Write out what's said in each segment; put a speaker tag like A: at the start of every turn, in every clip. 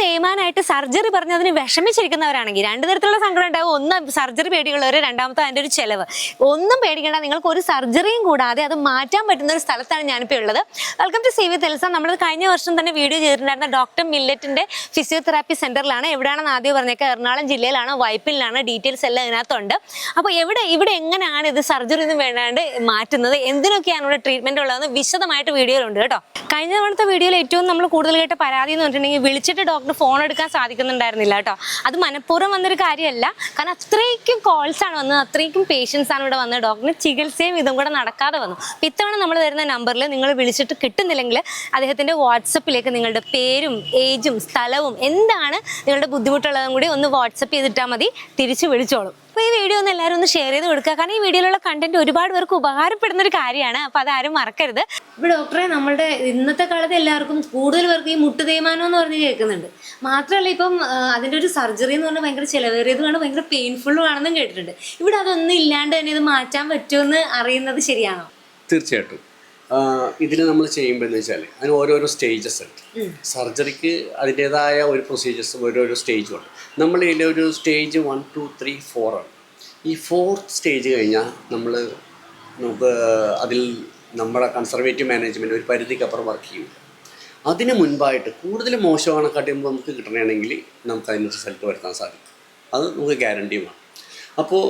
A: തേയ്മാനായിട്ട് surgery പറഞ്ഞതിന് വിഷമിച്ചിരിക്കുന്നവരാണെങ്കിൽ രണ്ട് തരത്തിലുള്ള സങ്കടം ഉണ്ടാവും. ഒന്ന് സർജറി പേടിയുള്ളവർ രണ്ടാമത്തെ അതിന്റെ ഒരു ചെലവ്. ഒന്നും പേടിക്കേണ്ട നിങ്ങൾക്ക് ഒരു സർജറിയും കൂടാതെ അത് മാറ്റാൻ പറ്റുന്ന ഒരു സ്ഥലത്താണ് ഞാനിപ്പോൾ ഉള്ളത്. വെൽക്കം ടു സി വി തെൽസ നമ്മൾ കഴിഞ്ഞ വർഷം തന്നെ വീഡിയോ ചെയ്തിട്ടുണ്ടായിരുന്ന ഡോക്ടർ മില്ലറ്റിന്റെ ഫിസിയോതെറാപ്പി സെന്ററിലാണ് എവിടെയാണെന്ന് ആദ്യം പറഞ്ഞേക്കുക എറണാകുളം ജില്ലയിലാണ് വൈപ്പിലാണ് ഡീറ്റെയിൽസ് എല്ലാം ഇതിനകത്തുണ്ട്. അപ്പോൾ എവിടെ ഇവിടെ എങ്ങനെയാണ് ഇത് സർജറി ഒന്നും വേണ്ടാണ്ട് മാറ്റുന്നത്? എന്തിനൊക്കെയാണ് ഇവിടെ ട്രീറ്റ്മെന്റ് ഉള്ളതെന്ന് വിശദമായിട്ട് വീഡിയോയിലുണ്ട് കേട്ടോ. കഴിഞ്ഞ തവണത്തെ വീഡിയോയിൽ ഏറ്റവും നമ്മൾ കൂടുതൽ കേട്ട പരാതി എന്ന് പറഞ്ഞിട്ടുണ്ടെങ്കിൽ വിളിച്ചിട്ട് ഡോക്ടർ ഫോൺ എടുക്കാൻ സാധിക്കുന്നുണ്ടായിരുന്നില്ല കേട്ടോ. അത് മനഃപൂർവം വന്നൊരു കാര്യമല്ല. കാരണം അത്രയ്ക്കും കോൾസ് ആണ് വന്നത്. അത്രയ്ക്കും പേഷ്യൻസ് ആണ് ഇവിടെ വന്നത്. ഡോക്ടറിന് ചികിത്സയും ഇതും കൂടെ നടക്കാതെ വന്നു. അപ്പൊ ഇത്തവണ നമ്മൾ വരുന്ന നമ്പറിൽ നിങ്ങൾ വിളിച്ചിട്ട് കിട്ടുന്നില്ലെങ്കിൽ അദ്ദേഹത്തിന്റെ വാട്സപ്പിലേക്ക് നിങ്ങളുടെ പേരും ഏജും സ്ഥലവും എന്താണ് നിങ്ങളുടെ ബുദ്ധിമുട്ടുള്ളതും കൂടി ഒന്ന് വാട്സപ്പ് ചെയ്തിട്ടാൽ മതി. തിരിച്ചു വിളിച്ചോളും. അപ്പോൾ ഈ വീഡിയോ ഒന്ന് എല്ലാവരും ഒന്ന് ഷെയർ ചെയ്ത് കൊടുക്കുക. കാരണം ഈ വീഡിയോയിലുള്ള കണ്ടന്റ് ഒരുപാട് പേർക്ക് ഉപകാരപ്പെടുന്ന ഒരു കാര്യമാണ് അപ്പോൾ അതാരും മറക്കരുത്. ഇപ്പോൾ ഡോക്ടറെ നമ്മുടെ ഇന്നത്തെ കാലത്ത് എല്ലാവർക്കും കൂടുതൽ പേർക്ക് ഈ മുട്ട് തേയ്മാനം എന്ന് പറഞ്ഞ് കേൾക്കുന്നുണ്ട്. മാത്രമല്ല ഇപ്പം അതിന്റെ അതിന്റെ ഒരു സർജറി എന്ന് പറഞ്ഞാൽ ഭയങ്കര ചിലവേറിയതുമാണ് ഭയങ്കര പെയിൻഫുള്ളും ആണെന്നും കേട്ടിട്ടുണ്ട്. ഇവിടെ അതൊന്നും ഇല്ലാണ്ട് തന്നെ ഇത് മാറ്റാൻ പറ്റുമെന്ന് അറിയുന്നത് ശരിയാണോ?
B: തീർച്ചയായിട്ടും. ഇതിൽ നമ്മൾ ചെയ്യുമ്പോൾ എന്ന് വെച്ചാൽ അതിന് ഓരോരോ സ്റ്റേജസ് ഉണ്ട്. സർജറിക്ക് അതിന്റേതായ ഒരു പ്രൊസീജിയേഴ്സും ഓരോരോ സ്റ്റേജും ഉണ്ട്. നമ്മൾ ഇതിൽ ഒരു stage one two three four ആണ്. ഈ ഫോർത്ത് സ്റ്റേജ് കഴിഞ്ഞാൽ നമ്മൾ നമുക്ക് അതിൽ നമ്മുടെ കൺസർവേറ്റീവ് മാനേജ്മെന്റ് ഒരു പരിധിക്കപ്പുറം വർക്ക് ചെയ്യില്ല അതിന് മുൻപായിട്ട് കൂടുതൽ മോശമാണ് കാട്ടുമ്പോൾ നമുക്ക് കിട്ടണമെങ്കിൽ നമുക്ക് അതിന് റിസൾട്ട് വരുത്താൻ സാധിക്കും. അത് നമുക്ക് ഗ്യാരണ്ടിയുമാണ് അപ്പോൾ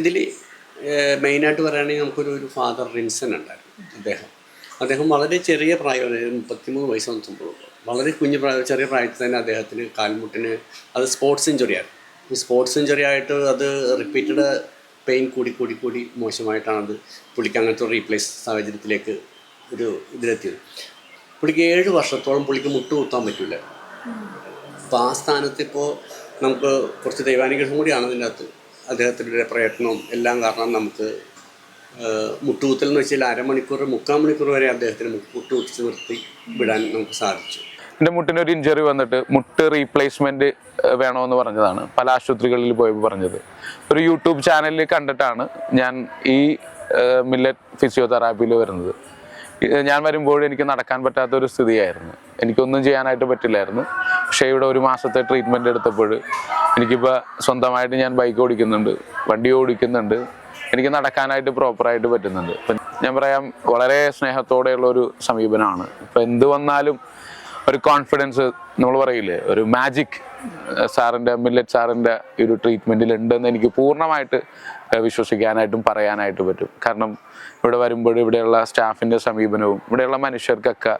B: ഇതിൽ മെയിനായിട്ട് പറയുകയാണെങ്കിൽ നമുക്കൊരു ഒരു ഫാദർ റിൻസൺ ഉണ്ടായിരുന്നു. അദ്ദേഹം. അദ്ദേഹം വളരെ ചെറിയ പ്രായം മുപ്പത്തിമൂന്ന് വയസ്സ് വന്നപ്പോൾ വളരെ കുഞ്ഞു പ്രായം ചെറിയ പ്രായത്തിൽ തന്നെ അദ്ദേഹത്തിന് കാൽമുട്ടിന് അത് സ്പോർട്സ് ഇഞ്ചുറി ആയിരുന്നു. ഈ സ്പോർട്സ് ഇഞ്ചുറി ആയിട്ട് അത് റിപ്പീറ്റഡ് പെയിൻ കൂടി കൂടി കൂടി മോശമായിട്ടാണ് അത് പുള്ളിക്ക് അങ്ങനത്തെ ഒരു റീപ്ലേസ് സാഹചര്യത്തിലേക്ക് ഒരു ഇതിലെത്തിയത്. പുള്ളിക്ക് ഏഴ് വർഷത്തോളം പുള്ളിക്ക് മുട്ട് കുത്താൻ പറ്റില്ല അപ്പോൾ ആ സ്ഥാനത്ത് ഇപ്പോൾ നമുക്ക് കുറച്ച് ദൈവാനുഗ്രഹം കൂടിയാണ് ഇതിന്റെ അകത്ത് അദ്ദേഹത്തിന്റെ പ്രയത്നവും എല്ലാം കാരണം നമുക്ക് മുട്ടുകുത്തൽ എന്ന് വെച്ചാൽ അരമണിക്കൂർ മുക്കാൽ മണിക്കൂർ വരെ അദ്ദേഹത്തിന് മുട്ടു മുട്ടുകുത്തിച്ച് നിർത്തി വിടാൻ നമുക്ക് സാധിച്ചു.
C: എന്റെ മുട്ടിന് ഒരു ഇഞ്ചറി വന്നിട്ട് മുട്ട് റീപ്ലേസ്മെന്റ് വേണമെന്ന് പറഞ്ഞതാണ്. പല ആശുപത്രികളിൽ പോയി പറഞ്ഞത്. ഒരു യൂട്യൂബ് ചാനലിൽ കണ്ടിട്ടാണ് ഞാൻ ഈ മില്ലറ്റ് ഫിസിയോതെറാപ്പിയിൽ വരുന്നത്. ഞാൻ വരുമ്പോൾ എനിക്ക് നടക്കാൻ പറ്റാത്ത ഒരു സ്ഥിതിയായിരുന്നു. എനിക്കൊന്നും ചെയ്യാനായിട്ട് പറ്റില്ലായിരുന്നു. പക്ഷേ ഇവിടെ ഒരു മാസത്തെ ട്രീറ്റ്മെന്റ് എടുത്തപ്പോൾ എനിക്കിപ്പോൾ സ്വന്തമായിട്ട് ഞാൻ ബൈക്ക് ഓടിക്കുന്നുണ്ട് വണ്ടി ഓടിക്കുന്നുണ്ട്. എനിക്ക് നടക്കാനായിട്ട് പ്രോപ്പറായിട്ട് പറ്റുന്നുണ്ട്. ഇപ്പം ഞാൻ പറയാം വളരെ സ്നേഹത്തോടെയുള്ള ഒരു സമീപനമാണ് ഇപ്പം എന്ത് വന്നാലും ഒരു കോൺഫിഡൻസ് നമ്മൾ പറയില്ലേ ഒരു മാജിക് സാറിന്റെ മില്ലറ്റ് സാറിന്റെ ഒരു ട്രീറ്റ്മെന്റിൽ ഉണ്ടെന്ന് എനിക്ക് പൂർണമായിട്ട് വിശ്വസിക്കാനായിട്ടും പറയാനായിട്ട് പറ്റും. കാരണം ഇവിടെ വരുമ്പോൾ ഇവിടെയുള്ള സ്റ്റാഫിന്റെ സമീപനവും ഇവിടെയുള്ള മനുഷ്യർക്കൊക്കെ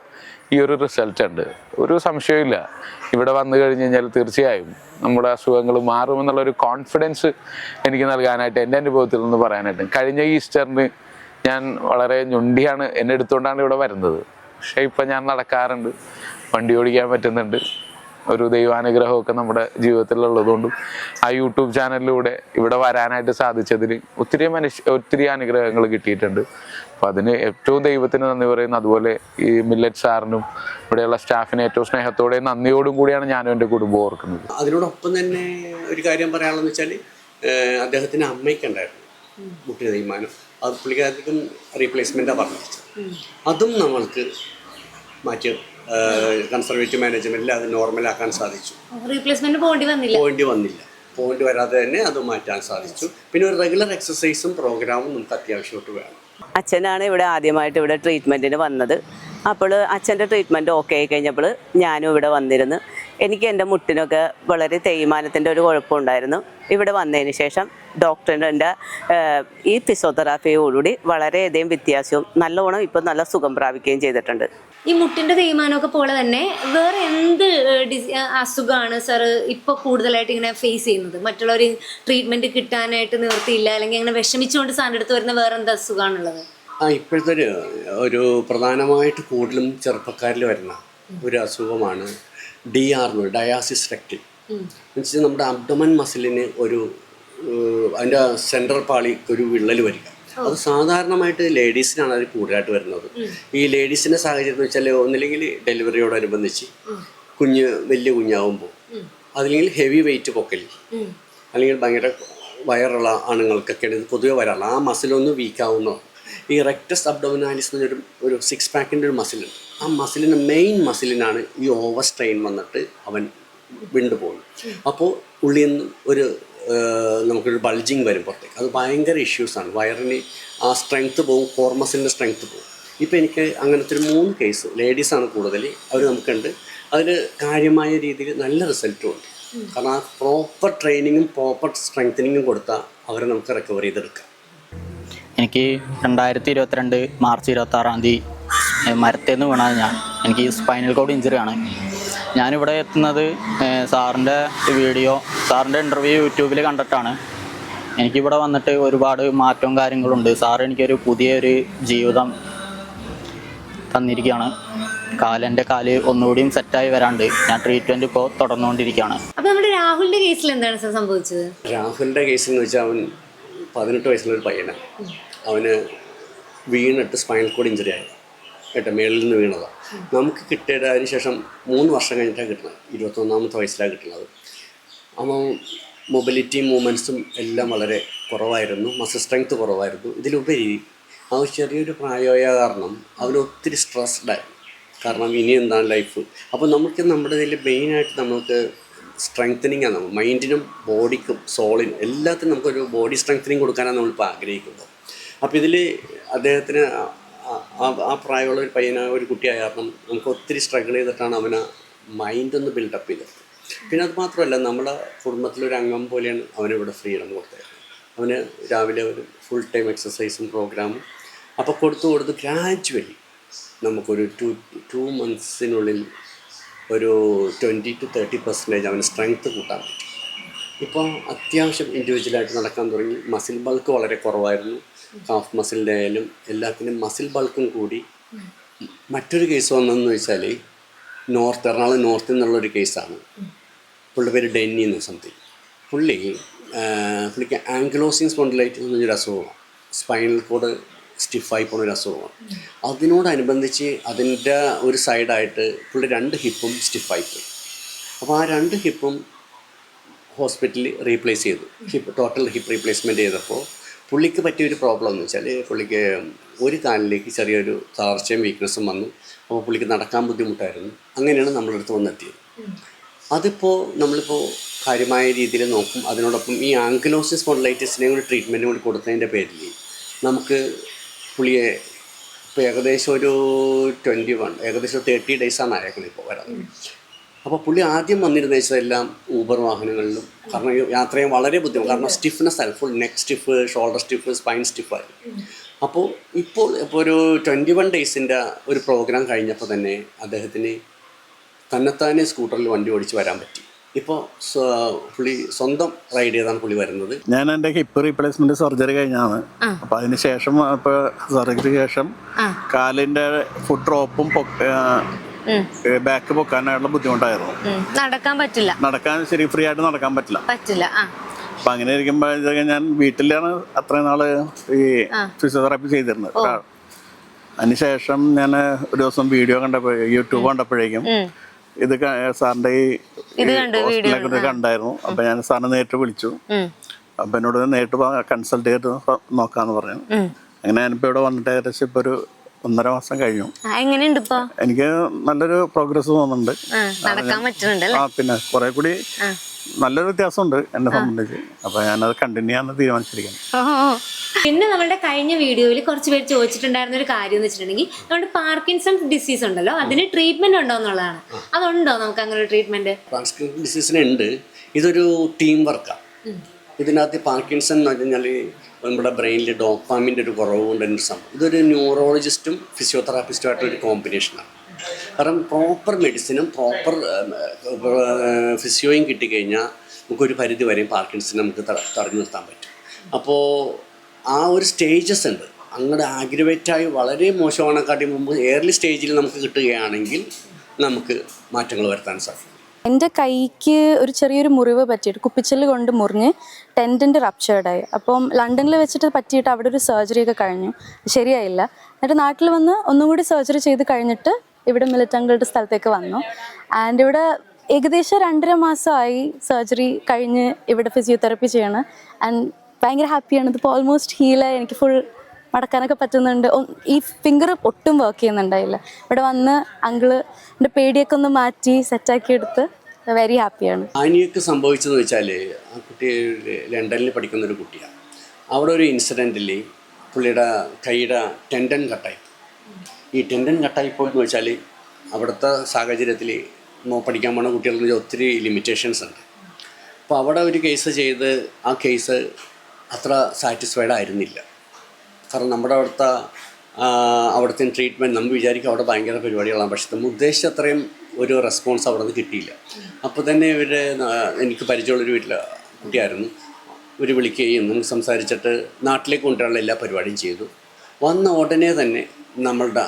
C: ഈ ഒരു റിസൾട്ട് ഉണ്ട്. ഒരു സംശയമില്ല ഇവിടെ വന്നു കഴിഞ്ഞ് കഴിഞ്ഞാൽ തീർച്ചയായും നമ്മുടെ അസുഖങ്ങൾ മാറുമെന്നുള്ള ഒരു കോൺഫിഡൻസ് എനിക്ക് നൽകാനായിട്ട് എന്റെ അനുഭവത്തിൽ നിന്ന് പറയാനായിട്ട്. കഴിഞ്ഞ ഈസ്റ്ററിന് ഞാൻ വളരെ ഞൊണ്ടിയാണ്. എന്നെ എടുത്തുകൊണ്ടാണ് ഇവിടെ വരുന്നത്. പക്ഷേ ഇപ്പം ഞാൻ നടക്കാറുണ്ട്. വണ്ടി ഓടിക്കാൻ പറ്റുന്നുണ്ട്. ഒരു ദൈവാനുഗ്രഹമൊക്കെ നമ്മുടെ ജീവിതത്തിലുള്ളതുകൊണ്ടും ആ യൂട്യൂബ് ചാനലിലൂടെ ഇവിടെ വരാനായിട്ട് സാധിച്ചതിൽ ഒത്തിരി മനുഷ്യ ഒത്തിരി അനുഗ്രഹങ്ങൾ കിട്ടിയിട്ടുണ്ട്. അപ്പോൾ അതിന് ഏറ്റവും ദൈവത്തിന് നന്ദി പറയുന്നു. അതുപോലെ ഈ മില്ലറ്റ് സാറിനും ഇവിടെയുള്ള സ്റ്റാഫിനെ ഏറ്റവും സ്നേഹത്തോടെ നന്ദിയോടും കൂടിയാണ് ഞാനും എന്റെ കുടുംബം ഓർക്കുന്നത്.
B: അതിനോടൊപ്പം തന്നെ ഒരു കാര്യം പറയാനുള്ളതെന്ന് വെച്ചാൽ അദ്ദേഹത്തിന് അമ്മയ്ക്കുണ്ടായിരുന്നു കുട്ടി തീരുമാനം അത് പുള്ളിക്കാരത്തേക്കും റീപ്ലേസ്മെന്റാണ് പറഞ്ഞത് അതും നമ്മൾക്ക് മാറ്റി കൺസർവേറ്റീവ് മാനേജ്മെന്റിൽ അത് നോർമലാക്കാൻ സാധിച്ചു.
A: റീപ്ലേസ്മെന്റ് പോകേണ്ടി വന്നില്ല.
B: പോകേണ്ടി വന്നില്ല. പോയിന്റ് വരാതെ തന്നെ അത് മാറ്റാൻ സാധിച്ചു. പിന്നെ ഒരു റെഗുലർ എക്സസൈസും പ്രോഗ്രാമും നമുക്ക് അത്യാവശ്യമായിട്ട് വേണം.
D: അച്ഛനാണ് ഇവിടെ ആദ്യമായിട്ട് ഇവിടെ ട്രീറ്റ്മെന്റിന് വന്നത്. അപ്പോൾ അച്ഛന്റെ ട്രീറ്റ്മെന്റ് ഓക്കെ ആയി കഴിഞ്ഞപ്പോൾ ഞാനും ഇവിടെ വന്നിരുന്നു. എനിക്ക് എന്റെ മുട്ടിനൊക്കെ വളരെ തേയ്മാനത്തിന്റെ ഒരു കുഴപ്പമുണ്ടായിരുന്നു. ഇവിടെ വന്നതിന് ശേഷം ഡോക്ടറിന്റെ ഈ ഫിസിയോതെറാപ്പിയോടുകൂടി വളരെയധികം വ്യത്യാസവും നല്ലോണം ഇപ്പം നല്ല സുഖം പ്രാപിക്കുകയും ചെയ്തിട്ടുണ്ട്.
A: ഈ മുട്ടിന്റെ തേയ്മാനമൊക്കെ പോലെ തന്നെ വേറെ എന്ത് അസുഖമാണ് സാർ ഇപ്പൊ കൂടുതലായിട്ട് ഇങ്ങനെ ഫേസ് ചെയ്യുന്നത്? മറ്റുള്ളവർ ട്രീറ്റ്മെന്റ് കിട്ടാനായിട്ട് നിവർത്തിയില്ല അല്ലെങ്കിൽ അങ്ങനെ വിഷമിച്ചുകൊണ്ട് സാറിന്റെ അടുത്ത് വരുന്ന വേറെ എന്ത് അസുഖമാണുള്ളത്
B: ആ ഇപ്പോഴത്തെ ഒരു പ്രധാനമായിട്ട് കൂടുതലും ചെറുപ്പക്കാരിൽ വരുന്ന ഒരു അസുഖമാണ് D R diastasis recti means നമ്മുടെ അബ്ഡമൻ മസിലിന് ഒരു അതിന്റെ സെൻട്രൽ പാളിക്ക് ഒരു വിള്ളൽ വരിക. അത് സാധാരണമായിട്ട് ലേഡീസിനാണ് അത് കൂടുതലായിട്ട് വരുന്നത്. ഈ ലേഡീസിന്റെ സാഹചര്യം എന്ന് വെച്ചാൽ ഒന്നില്ലെങ്കിൽ ഡെലിവറിയോടനുബന്ധിച്ച് കുഞ്ഞ് വലിയ കുഞ്ഞാവുമ്പോൾ അതില്ലെങ്കിൽ ഹെവി വെയിറ്റ് പൊക്കൽ അല്ലെങ്കിൽ ഭയങ്കര വയറുള്ള ആണുങ്ങൾക്കൊക്കെയാണ് ഇത് പൊതുവെ വരാറുള്ളത് ആ മസിലൊന്ന് വീക്കാവുന്ന ഈ റെക്ടസ് അബ്ഡോമിനാലിസ് എന്നൊരു ഒരു സിക്സ് പാക്കിന്റെ ഒരു മസിലുണ്ട്. ആ മസിലിന് മെയിൻ മസിലിനാണ് ഈ ഓവർ സ്ട്രെയിൻ വന്നിട്ട് അവൻ വിണ്ടുപോകും അപ്പോൾ ഉള്ളിൽ നിന്ന് ഒരു നമുക്കൊരു ബൾജിങ് വരും പുറത്തേക്ക്. അത് ഭയങ്കര ഇഷ്യൂസാണ് വയറിന് ആ സ്ട്രെങ്ത്ത് പോകും കോർമസിന്റെ സ്ട്രെങ്ത്ത് പോകും. ഇപ്പോൾ എനിക്ക് അങ്ങനത്തെ ഒരു മൂന്ന് കേസ് ലേഡീസാണ് കൂടുതൽ. അവർ നമുക്കുണ്ട്. അതിൽ കാര്യമായ രീതിയിൽ നല്ല റിസൾട്ടും ഉണ്ട്. കാരണം ആ പ്രോപ്പർ ട്രെയിനിങ്ങും പ്രോപ്പർ സ്ട്രെങ്തനിങ്ങും കൊടുത്താൽ അവരെ നമുക്ക് റിക്കവർ ചെയ്തെടുക്കാം.
E: എനിക്ക് രണ്ടായിരത്തി ഇരുപത്തിരണ്ട് മാർച്ച് ഇരുപത്തി ആറാം തീയതി മരത്തേന്ന് വീണാൽ ഞാൻ. എനിക്ക് സ്പൈനൽ കോഡ് ഇഞ്ചുറി ആണ്. ഞാനിവിടെ എത്തുന്നത് സാറിന്റെ വീഡിയോ സാറിന്റെ ഇന്റർവ്യൂ യൂട്യൂബിൽ കണ്ടിട്ടാണ്. എനിക്കിവിടെ വന്നിട്ട് ഒരുപാട് മാറ്റവും കാര്യങ്ങളുണ്ട്. സാർ എനിക്കൊരു പുതിയൊരു ജീവിതം തന്നിരിക്കുകയാണ്. കാലന്റെ കാൽ ഒന്നുകൂടിയും സെറ്റായി വരാണ്ട് ഞാൻ ട്രീറ്റ്മെന്റ് ഇപ്പോൾ തുടർന്നുകൊണ്ടിരിക്കുകയാണ്.
A: അപ്പോൾ നമ്മുടെ രാഹുലിന്റെ കേസിൽ എന്താണ് സർ സംഭവിച്ചത്?
B: രാഹുലിന്റെ കേസ് എന്ന് വെച്ചാൽ അവൻ പതിനെട്ട് വയസ്സുള്ള ഒരു പയ്യനാണ്. അവന് വീണിട്ട് സ്പൈനൽ കോഡ് ഇഞ്ചറി ആയി. കേട്ടോ മേളിൽ നിന്ന് വീണതാണ് നമുക്ക് കിട്ടിയത് അതിന് ശേഷം മൂന്ന് വർഷം കഴിഞ്ഞിട്ടാണ് കിട്ടുന്നത്. ഇരുപത്തൊന്നാമത്തെ വയസ്സിലാണ് കിട്ടുന്നത്. അപ്പോൾ മൊബിലിറ്റി മൂവ്മെൻസും എല്ലാം വളരെ കുറവായിരുന്നു. മസിൽ സ്ട്രെങ്ത് കുറവായിരുന്നു. ഇതിലുപരി ആ ചെറിയൊരു പ്രായമായ കാരണം അവരൊത്തിരി സ്ട്രെസ്ഡായി കാരണം ഇനി എന്താണ് ലൈഫ് അപ്പോൾ നമുക്ക് നമ്മുടെ ഇതിൽ മെയിനായിട്ട് നമുക്ക് സ്ട്രെങ്തനിങ് ആണ്. മൈൻഡിനും ബോഡിക്കും സോളിനും എല്ലാത്തിനും നമുക്കൊരു ബോഡി സ്ട്രെങ്തനിങ് കൊടുക്കാനാണ് നമ്മളിപ്പോൾ ആഗ്രഹിക്കുന്നത്. അപ്പോൾ ഇതിൽ അദ്ദേഹത്തിന് ആ- ആ- പ്രായമുള്ള ഒരു പയ്യന ഒരു കുട്ടിയായ കാരണം നമുക്ക് ഒത്തിരി സ്ട്രഗിൾ ചെയ്തിട്ടാണ് അവന് മൈൻഡ് ഒന്ന് ബിൽഡപ്പ് ചെയ്തത്. പിന്നെ അത് മാത്രമല്ല നമ്മുടെ കുടുംബത്തിലൊരു അംഗം പോലെയാണ് അവനിവിടെ ഫ്രീഡം കൊടുത്തത്. അവന് രാവിലെ ഒരു ഫുൾ ടൈം എക്സസൈസും പ്രോഗ്രാമും അപ്പോൾ കൊടുത്തു കൊടുത്ത് ഗ്രാജുവലി നമുക്കൊരു ടു ടു മന്ത്സിനുള്ളിൽ ഒരു ട്വന്റി ടു തേർട്ടി പെർസെന്റേജ് അവന് സ്ട്രെങ്ത്ത് കൂട്ടാൻ പറ്റും. ഇപ്പോൾ അത്യാവശ്യം ഇൻഡിവിജ്വലായിട്ട് നടക്കാൻ തുടങ്ങി. മസിൽ ബൾക്ക് വളരെ കുറവായിരുന്നു. കാഫ് മസിലിന്റെ ആയാലും എല്ലാത്തിനും മസിൽ ബൾക്കും കൂടി മറ്റൊരു കേസ് വന്നതെന്ന് വെച്ചാൽ നോർത്ത് എറണാകുളം നോർത്തിൽ നിന്നുള്ളൊരു കേസാണ് പുള്ളിയുടെ പേര് ഡെന്നി എന്ന സംതിങ് പുള്ളി പുള്ളിക്ക് ആംഗ്ലോസിൻ സ്പോണ്ടിലൈറ്റിസ് എന്നൊരു അസുഖമാണ്. സ്പൈനൽ കോഡ് സ്റ്റിഫായി പോണ ഒരു അസുഖമാണ്. അതിനോടനുബന്ധിച്ച് അതിന്റെ ഒരു സൈഡായിട്ട് പുള്ളി രണ്ട് ഹിപ്പും സ്റ്റിഫായി പോയി. അപ്പോൾ ആ രണ്ട് ഹിപ്പും ഹോസ്പിറ്റലിൽ റീപ്ലേസ് ചെയ്തു. ഹിപ്പ് ടോട്ടൽ ഹിപ്പ് റീപ്ലേസ്മെന്റ് ചെയ്തപ്പോൾ പുള്ളിക്ക് പറ്റിയൊരു പ്രോബ്ലം എന്ന് വെച്ചാൽ പുള്ളിക്ക് ഒരു കാലിലേക്ക് ചെറിയൊരു തളർച്ചയും വീക്ക്നസ്സും വന്നു. അപ്പോൾ പുള്ളിക്ക് നടക്കാൻ ബുദ്ധിമുട്ടായിരുന്നു. അങ്ങനെയാണ് നമ്മളുടെ അടുത്ത് വന്നെത്തിയത്. അതിപ്പോൾ നമ്മളിപ്പോൾ കാര്യമായ രീതിയിൽ നോക്കും. അതിനോടൊപ്പം ഈ ആങ്കിലോസിസ് സ്പോണ്ടലൈറ്റിസിനെയും കൂടി ട്രീറ്റ്മെന്റ് കൂടി കൊടുത്തതിന്റെ പേരിൽ നമുക്ക് പുള്ളിയെ ഇപ്പോൾ ഏകദേശം ഒരു ട്വന്റി വൺ ഏകദേശം തേർട്ടി ഡേയ്സാണ് അയക്കുന്നത് ഇപ്പോൾ വരാൻ അപ്പോൾ പുള്ളി ആദ്യം വന്നിരുന്ന വെച്ചതെല്ലാം ഊബർ വാഹനങ്ങളിലും കാരണം യാത്രയും വളരെ ബുദ്ധിമുട്ട്. കാരണം സ്റ്റിഫ്നെസ് ആയി full neck stiff shoulder stiff spine സ്റ്റിഫായി അപ്പോൾ ഇപ്പോൾ ഇപ്പോൾ ഒരു ട്വന്റി വൺ ഡേയ്സിന്റെ ഒരു പ്രോഗ്രാം കഴിഞ്ഞപ്പോൾ തന്നെ അദ്ദേഹത്തിന് തന്നെത്താനെ സ്കൂട്ടറിൽ വണ്ടി ഓടിച്ച് വരാൻ പറ്റി. ഇപ്പോൾ പുള്ളി സ്വന്തം റൈഡ് ചെയ്താണ് പുള്ളി വരുന്നത്.
F: ഞാൻ എന്റെ ഹിപ്പ് റീപ്ലേസ്മെന്റ് സർജറി കഴിഞ്ഞാണ് അപ്പോൾ അതിന് ശേഷം ഇപ്പോൾ സർജറിക്ക് ശേഷം കാലിന്റെ ഫുഡ് ഡ്രോപ്പും ബാക്ക് പൊക്കാനായിട്ടുള്ള ബുദ്ധിമുട്ടായിരുന്നു.
A: നടക്കാൻ പറ്റില്ല.
F: നടക്കാൻ ശരി ഫ്രീ ആയിട്ട് നടക്കാൻ പറ്റില്ല.
A: പറ്റില്ല
F: അപ്പൊ അങ്ങനെ ഇരിക്കുമ്പോഴത്തേക്ക് ഞാൻ വീട്ടിലാണ് അത്രയും നാൾ ഈ ഫിസിയോതെറാപ്പി ചെയ്തിരുന്നത്. അതിനുശേഷം ഞാൻ ഒരു ദിവസം വീഡിയോ കണ്ടപ്പോ യൂട്യൂബ് കണ്ടപ്പോഴേക്കും ഇത് സാറിന്റെ ഈ ഹോസ്പിറ്റലിനെ കുറിച്ച് കണ്ടായിരുന്നു. അപ്പൊ ഞാൻ സാറിനെ നേരിട്ട് വിളിച്ചു. അപ്പൊ എന്നോട് നേരിട്ട് കൺസൾട്ട് ചെയ്ത് നോക്കാന്ന് പറഞ്ഞു. അങ്ങനെ ഞാനിപ്പോ ഇവിടെ വന്നിട്ട് ഏകദേശം ഇപ്പൊ ഒരു ഒന്നര മാസം കഴിഞ്ഞു.
A: ആ, എങ്ങനെയുണ്ട് ഇപ്പൊ?
F: എനിക്ക് നല്ലൊരു പ്രോഗ്രസ് തോന്നുന്നുണ്ട്.
A: ആ, നടക്കാൻ പറ്റുന്നുണ്ട്
F: ആ പിന്നെ കുറെ കൂടി നല്ലൊരു വ്യത്യാസമുണ്ട് എന്നെ സംബന്ധിച്ച്. അപ്പൊ ഞാനത് കണ്ടിന്യൂ ചെയ്യാന്ന് തീരുമാനിച്ചിരിക്കുന്നു.
A: പിന്നെ നമ്മുടെ കഴിഞ്ഞ വീഡിയോയിൽ കുറച്ച് പേര് ചോദിച്ചിട്ടുണ്ടായിരുന്ന ഒരു കാര്യം എന്ന് വെച്ചിട്ടുണ്ടെങ്കിൽ നമ്മുടെ പാർക്കിൻസൺ ഡിസീസ് ഉണ്ടല്ലോ അതിന് ട്രീറ്റ്മെന്റ് ഉണ്ടോ എന്നുള്ളതാണ്. അതുണ്ടോ നമുക്ക് അങ്ങനെ ഒരു ട്രീറ്റ്മെന്റ്
B: പാർക്കിൻസൺ ഡിസീസിനുണ്ട് ഇതൊരു ടീം വർക്കാണ് ഇതിനകത്ത് പാർക്കിൻസൺ എന്ന് കഴിഞ്ഞാൽ നമ്മുടെ ബ്രെയിനിൽ ഡോപ്പാമിന്റെ ഒരു കുറവ് കൊണ്ട് തന്നെ സംഭവം. ഇതൊരു ന്യൂറോളജിസ്റ്റും ഫിസിയോതെറാപ്പിസ്റ്റും ആയിട്ട് ഒരു കോമ്പിനേഷനാണ്. കാരണം പ്രോപ്പർ മെഡിസിനും പ്രോപ്പർ ഫിസിയോയും കിട്ടിക്കഴിഞ്ഞാൽ നമുക്കൊരു പരിധി വരെയും പാർക്കിൻസിനെ നമുക്ക് തടഞ്ഞു നിർത്താൻ പറ്റും. അപ്പോൾ ആ ഒരു സ്റ്റേജസ് ഉണ്ട്. അങ്ങോട്ട് ആഗ്രവേറ്റായി വളരെ മോശമാണെക്കാട്ടി മുമ്പ് ഏർലി സ്റ്റേജിൽ നമുക്ക് കിട്ടുകയാണെങ്കിൽ നമുക്ക് മാറ്റങ്ങൾ വരുത്താൻ സാധിക്കും.
G: എന്റെ കൈക്ക് ഒരു ചെറിയൊരു മുറിവ് പറ്റിയിട്ട് കുപ്പിച്ചൽ കൊണ്ട് മുറിഞ്ഞ് ടെന്റിന്റെ റപ്ചേർഡായി അപ്പം ലണ്ടനിൽ വെച്ചിട്ട് പറ്റിയിട്ട് അവിടെ ഒരു സർജറി ഒക്കെ കഴിഞ്ഞു. ശരിയായില്ല. എന്നിട്ട് നാട്ടിൽ വന്ന് ഒന്നും കൂടി സർജറി ചെയ്ത് കഴിഞ്ഞിട്ട് ഇവിടെ മിലിറ്റങ്ങളുടെ സ്ഥലത്തേക്ക് വന്നു. ആൻഡ് ഇവിടെ ഏകദേശം രണ്ടര മാസമായി സർജറി കഴിഞ്ഞ് ഇവിടെ ഫിസിയോതെറപ്പി ചെയ്യണം. ആൻഡ് ഭയങ്കര ഹാപ്പിയാണ് ഇതിപ്പോൾ ഓൾമോസ്റ്റ് ഹീലായി എനിക്ക് ഫുൾ മടക്കാനൊക്കെ പറ്റുന്നുണ്ട്. ഈ ഫിംഗർ ഒട്ടും വർക്ക് ചെയ്യുന്നുണ്ടായില്ല. ഇവിടെ വന്ന് അങ്കിൾ എന്റെ പേടിയൊക്കെ ഒന്ന് മാറ്റി സെറ്റാക്കി എടുത്ത് വെരി ഹാപ്പിയാണ്
B: ആനിയൊക്കെ സംഭവിച്ചതെന്ന് വെച്ചാൽ ആ കുട്ടി ലണ്ടനിൽ പഠിക്കുന്ന ഒരു കുട്ടിയാണ് അവിടെ ഒരു ഇൻസിഡന്റിൽ പുള്ളിയുടെ കൈയുടെ ടെൻഡൻ കട്ടായി ഈ ടെൻഡൻ കട്ടായി പോയെന്ന് വെച്ചാൽ അവിടുത്തെ സാഹചര്യത്തിൽ പഠിക്കാൻ പോണ കുട്ടികൾക്ക് ഒത്തിരി ലിമിറ്റേഷൻസ് ഉണ്ട്. അപ്പോൾ അവിടെ ഒരു കേസ് ചെയ്ത് ആ കേസ് അത്ര സാറ്റിസ്ഫൈഡ് ആയിരുന്നില്ല. കാരണം നമ്മുടെ അവിടുത്തെ അവിടുത്തെ ട്രീറ്റ്മെന്റ് നമ്മൾ വിചാരിക്കും അവിടെ ഭയങ്കര പരിപാടികളാണ്. പക്ഷെ നമ്മൾ ഉദ്ദേശിച്ച അത്രയും ഒരു റെസ്പോൺസ് അവിടെ നിന്ന് കിട്ടിയില്ല. അപ്പോൾ തന്നെ ഇവർ എനിക്ക് പരിചയമുള്ളൊരു വീട്ടിലെ കുട്ടിയായിരുന്നു. ഇവർ വിളിക്കുകയും നമുക്ക് സംസാരിച്ചിട്ട് നാട്ടിലേക്ക് കൊണ്ടുവരാനുള്ള എല്ലാ പരിപാടിയും ചെയ്തു. വന്ന ഉടനെ തന്നെ നമ്മളുടെ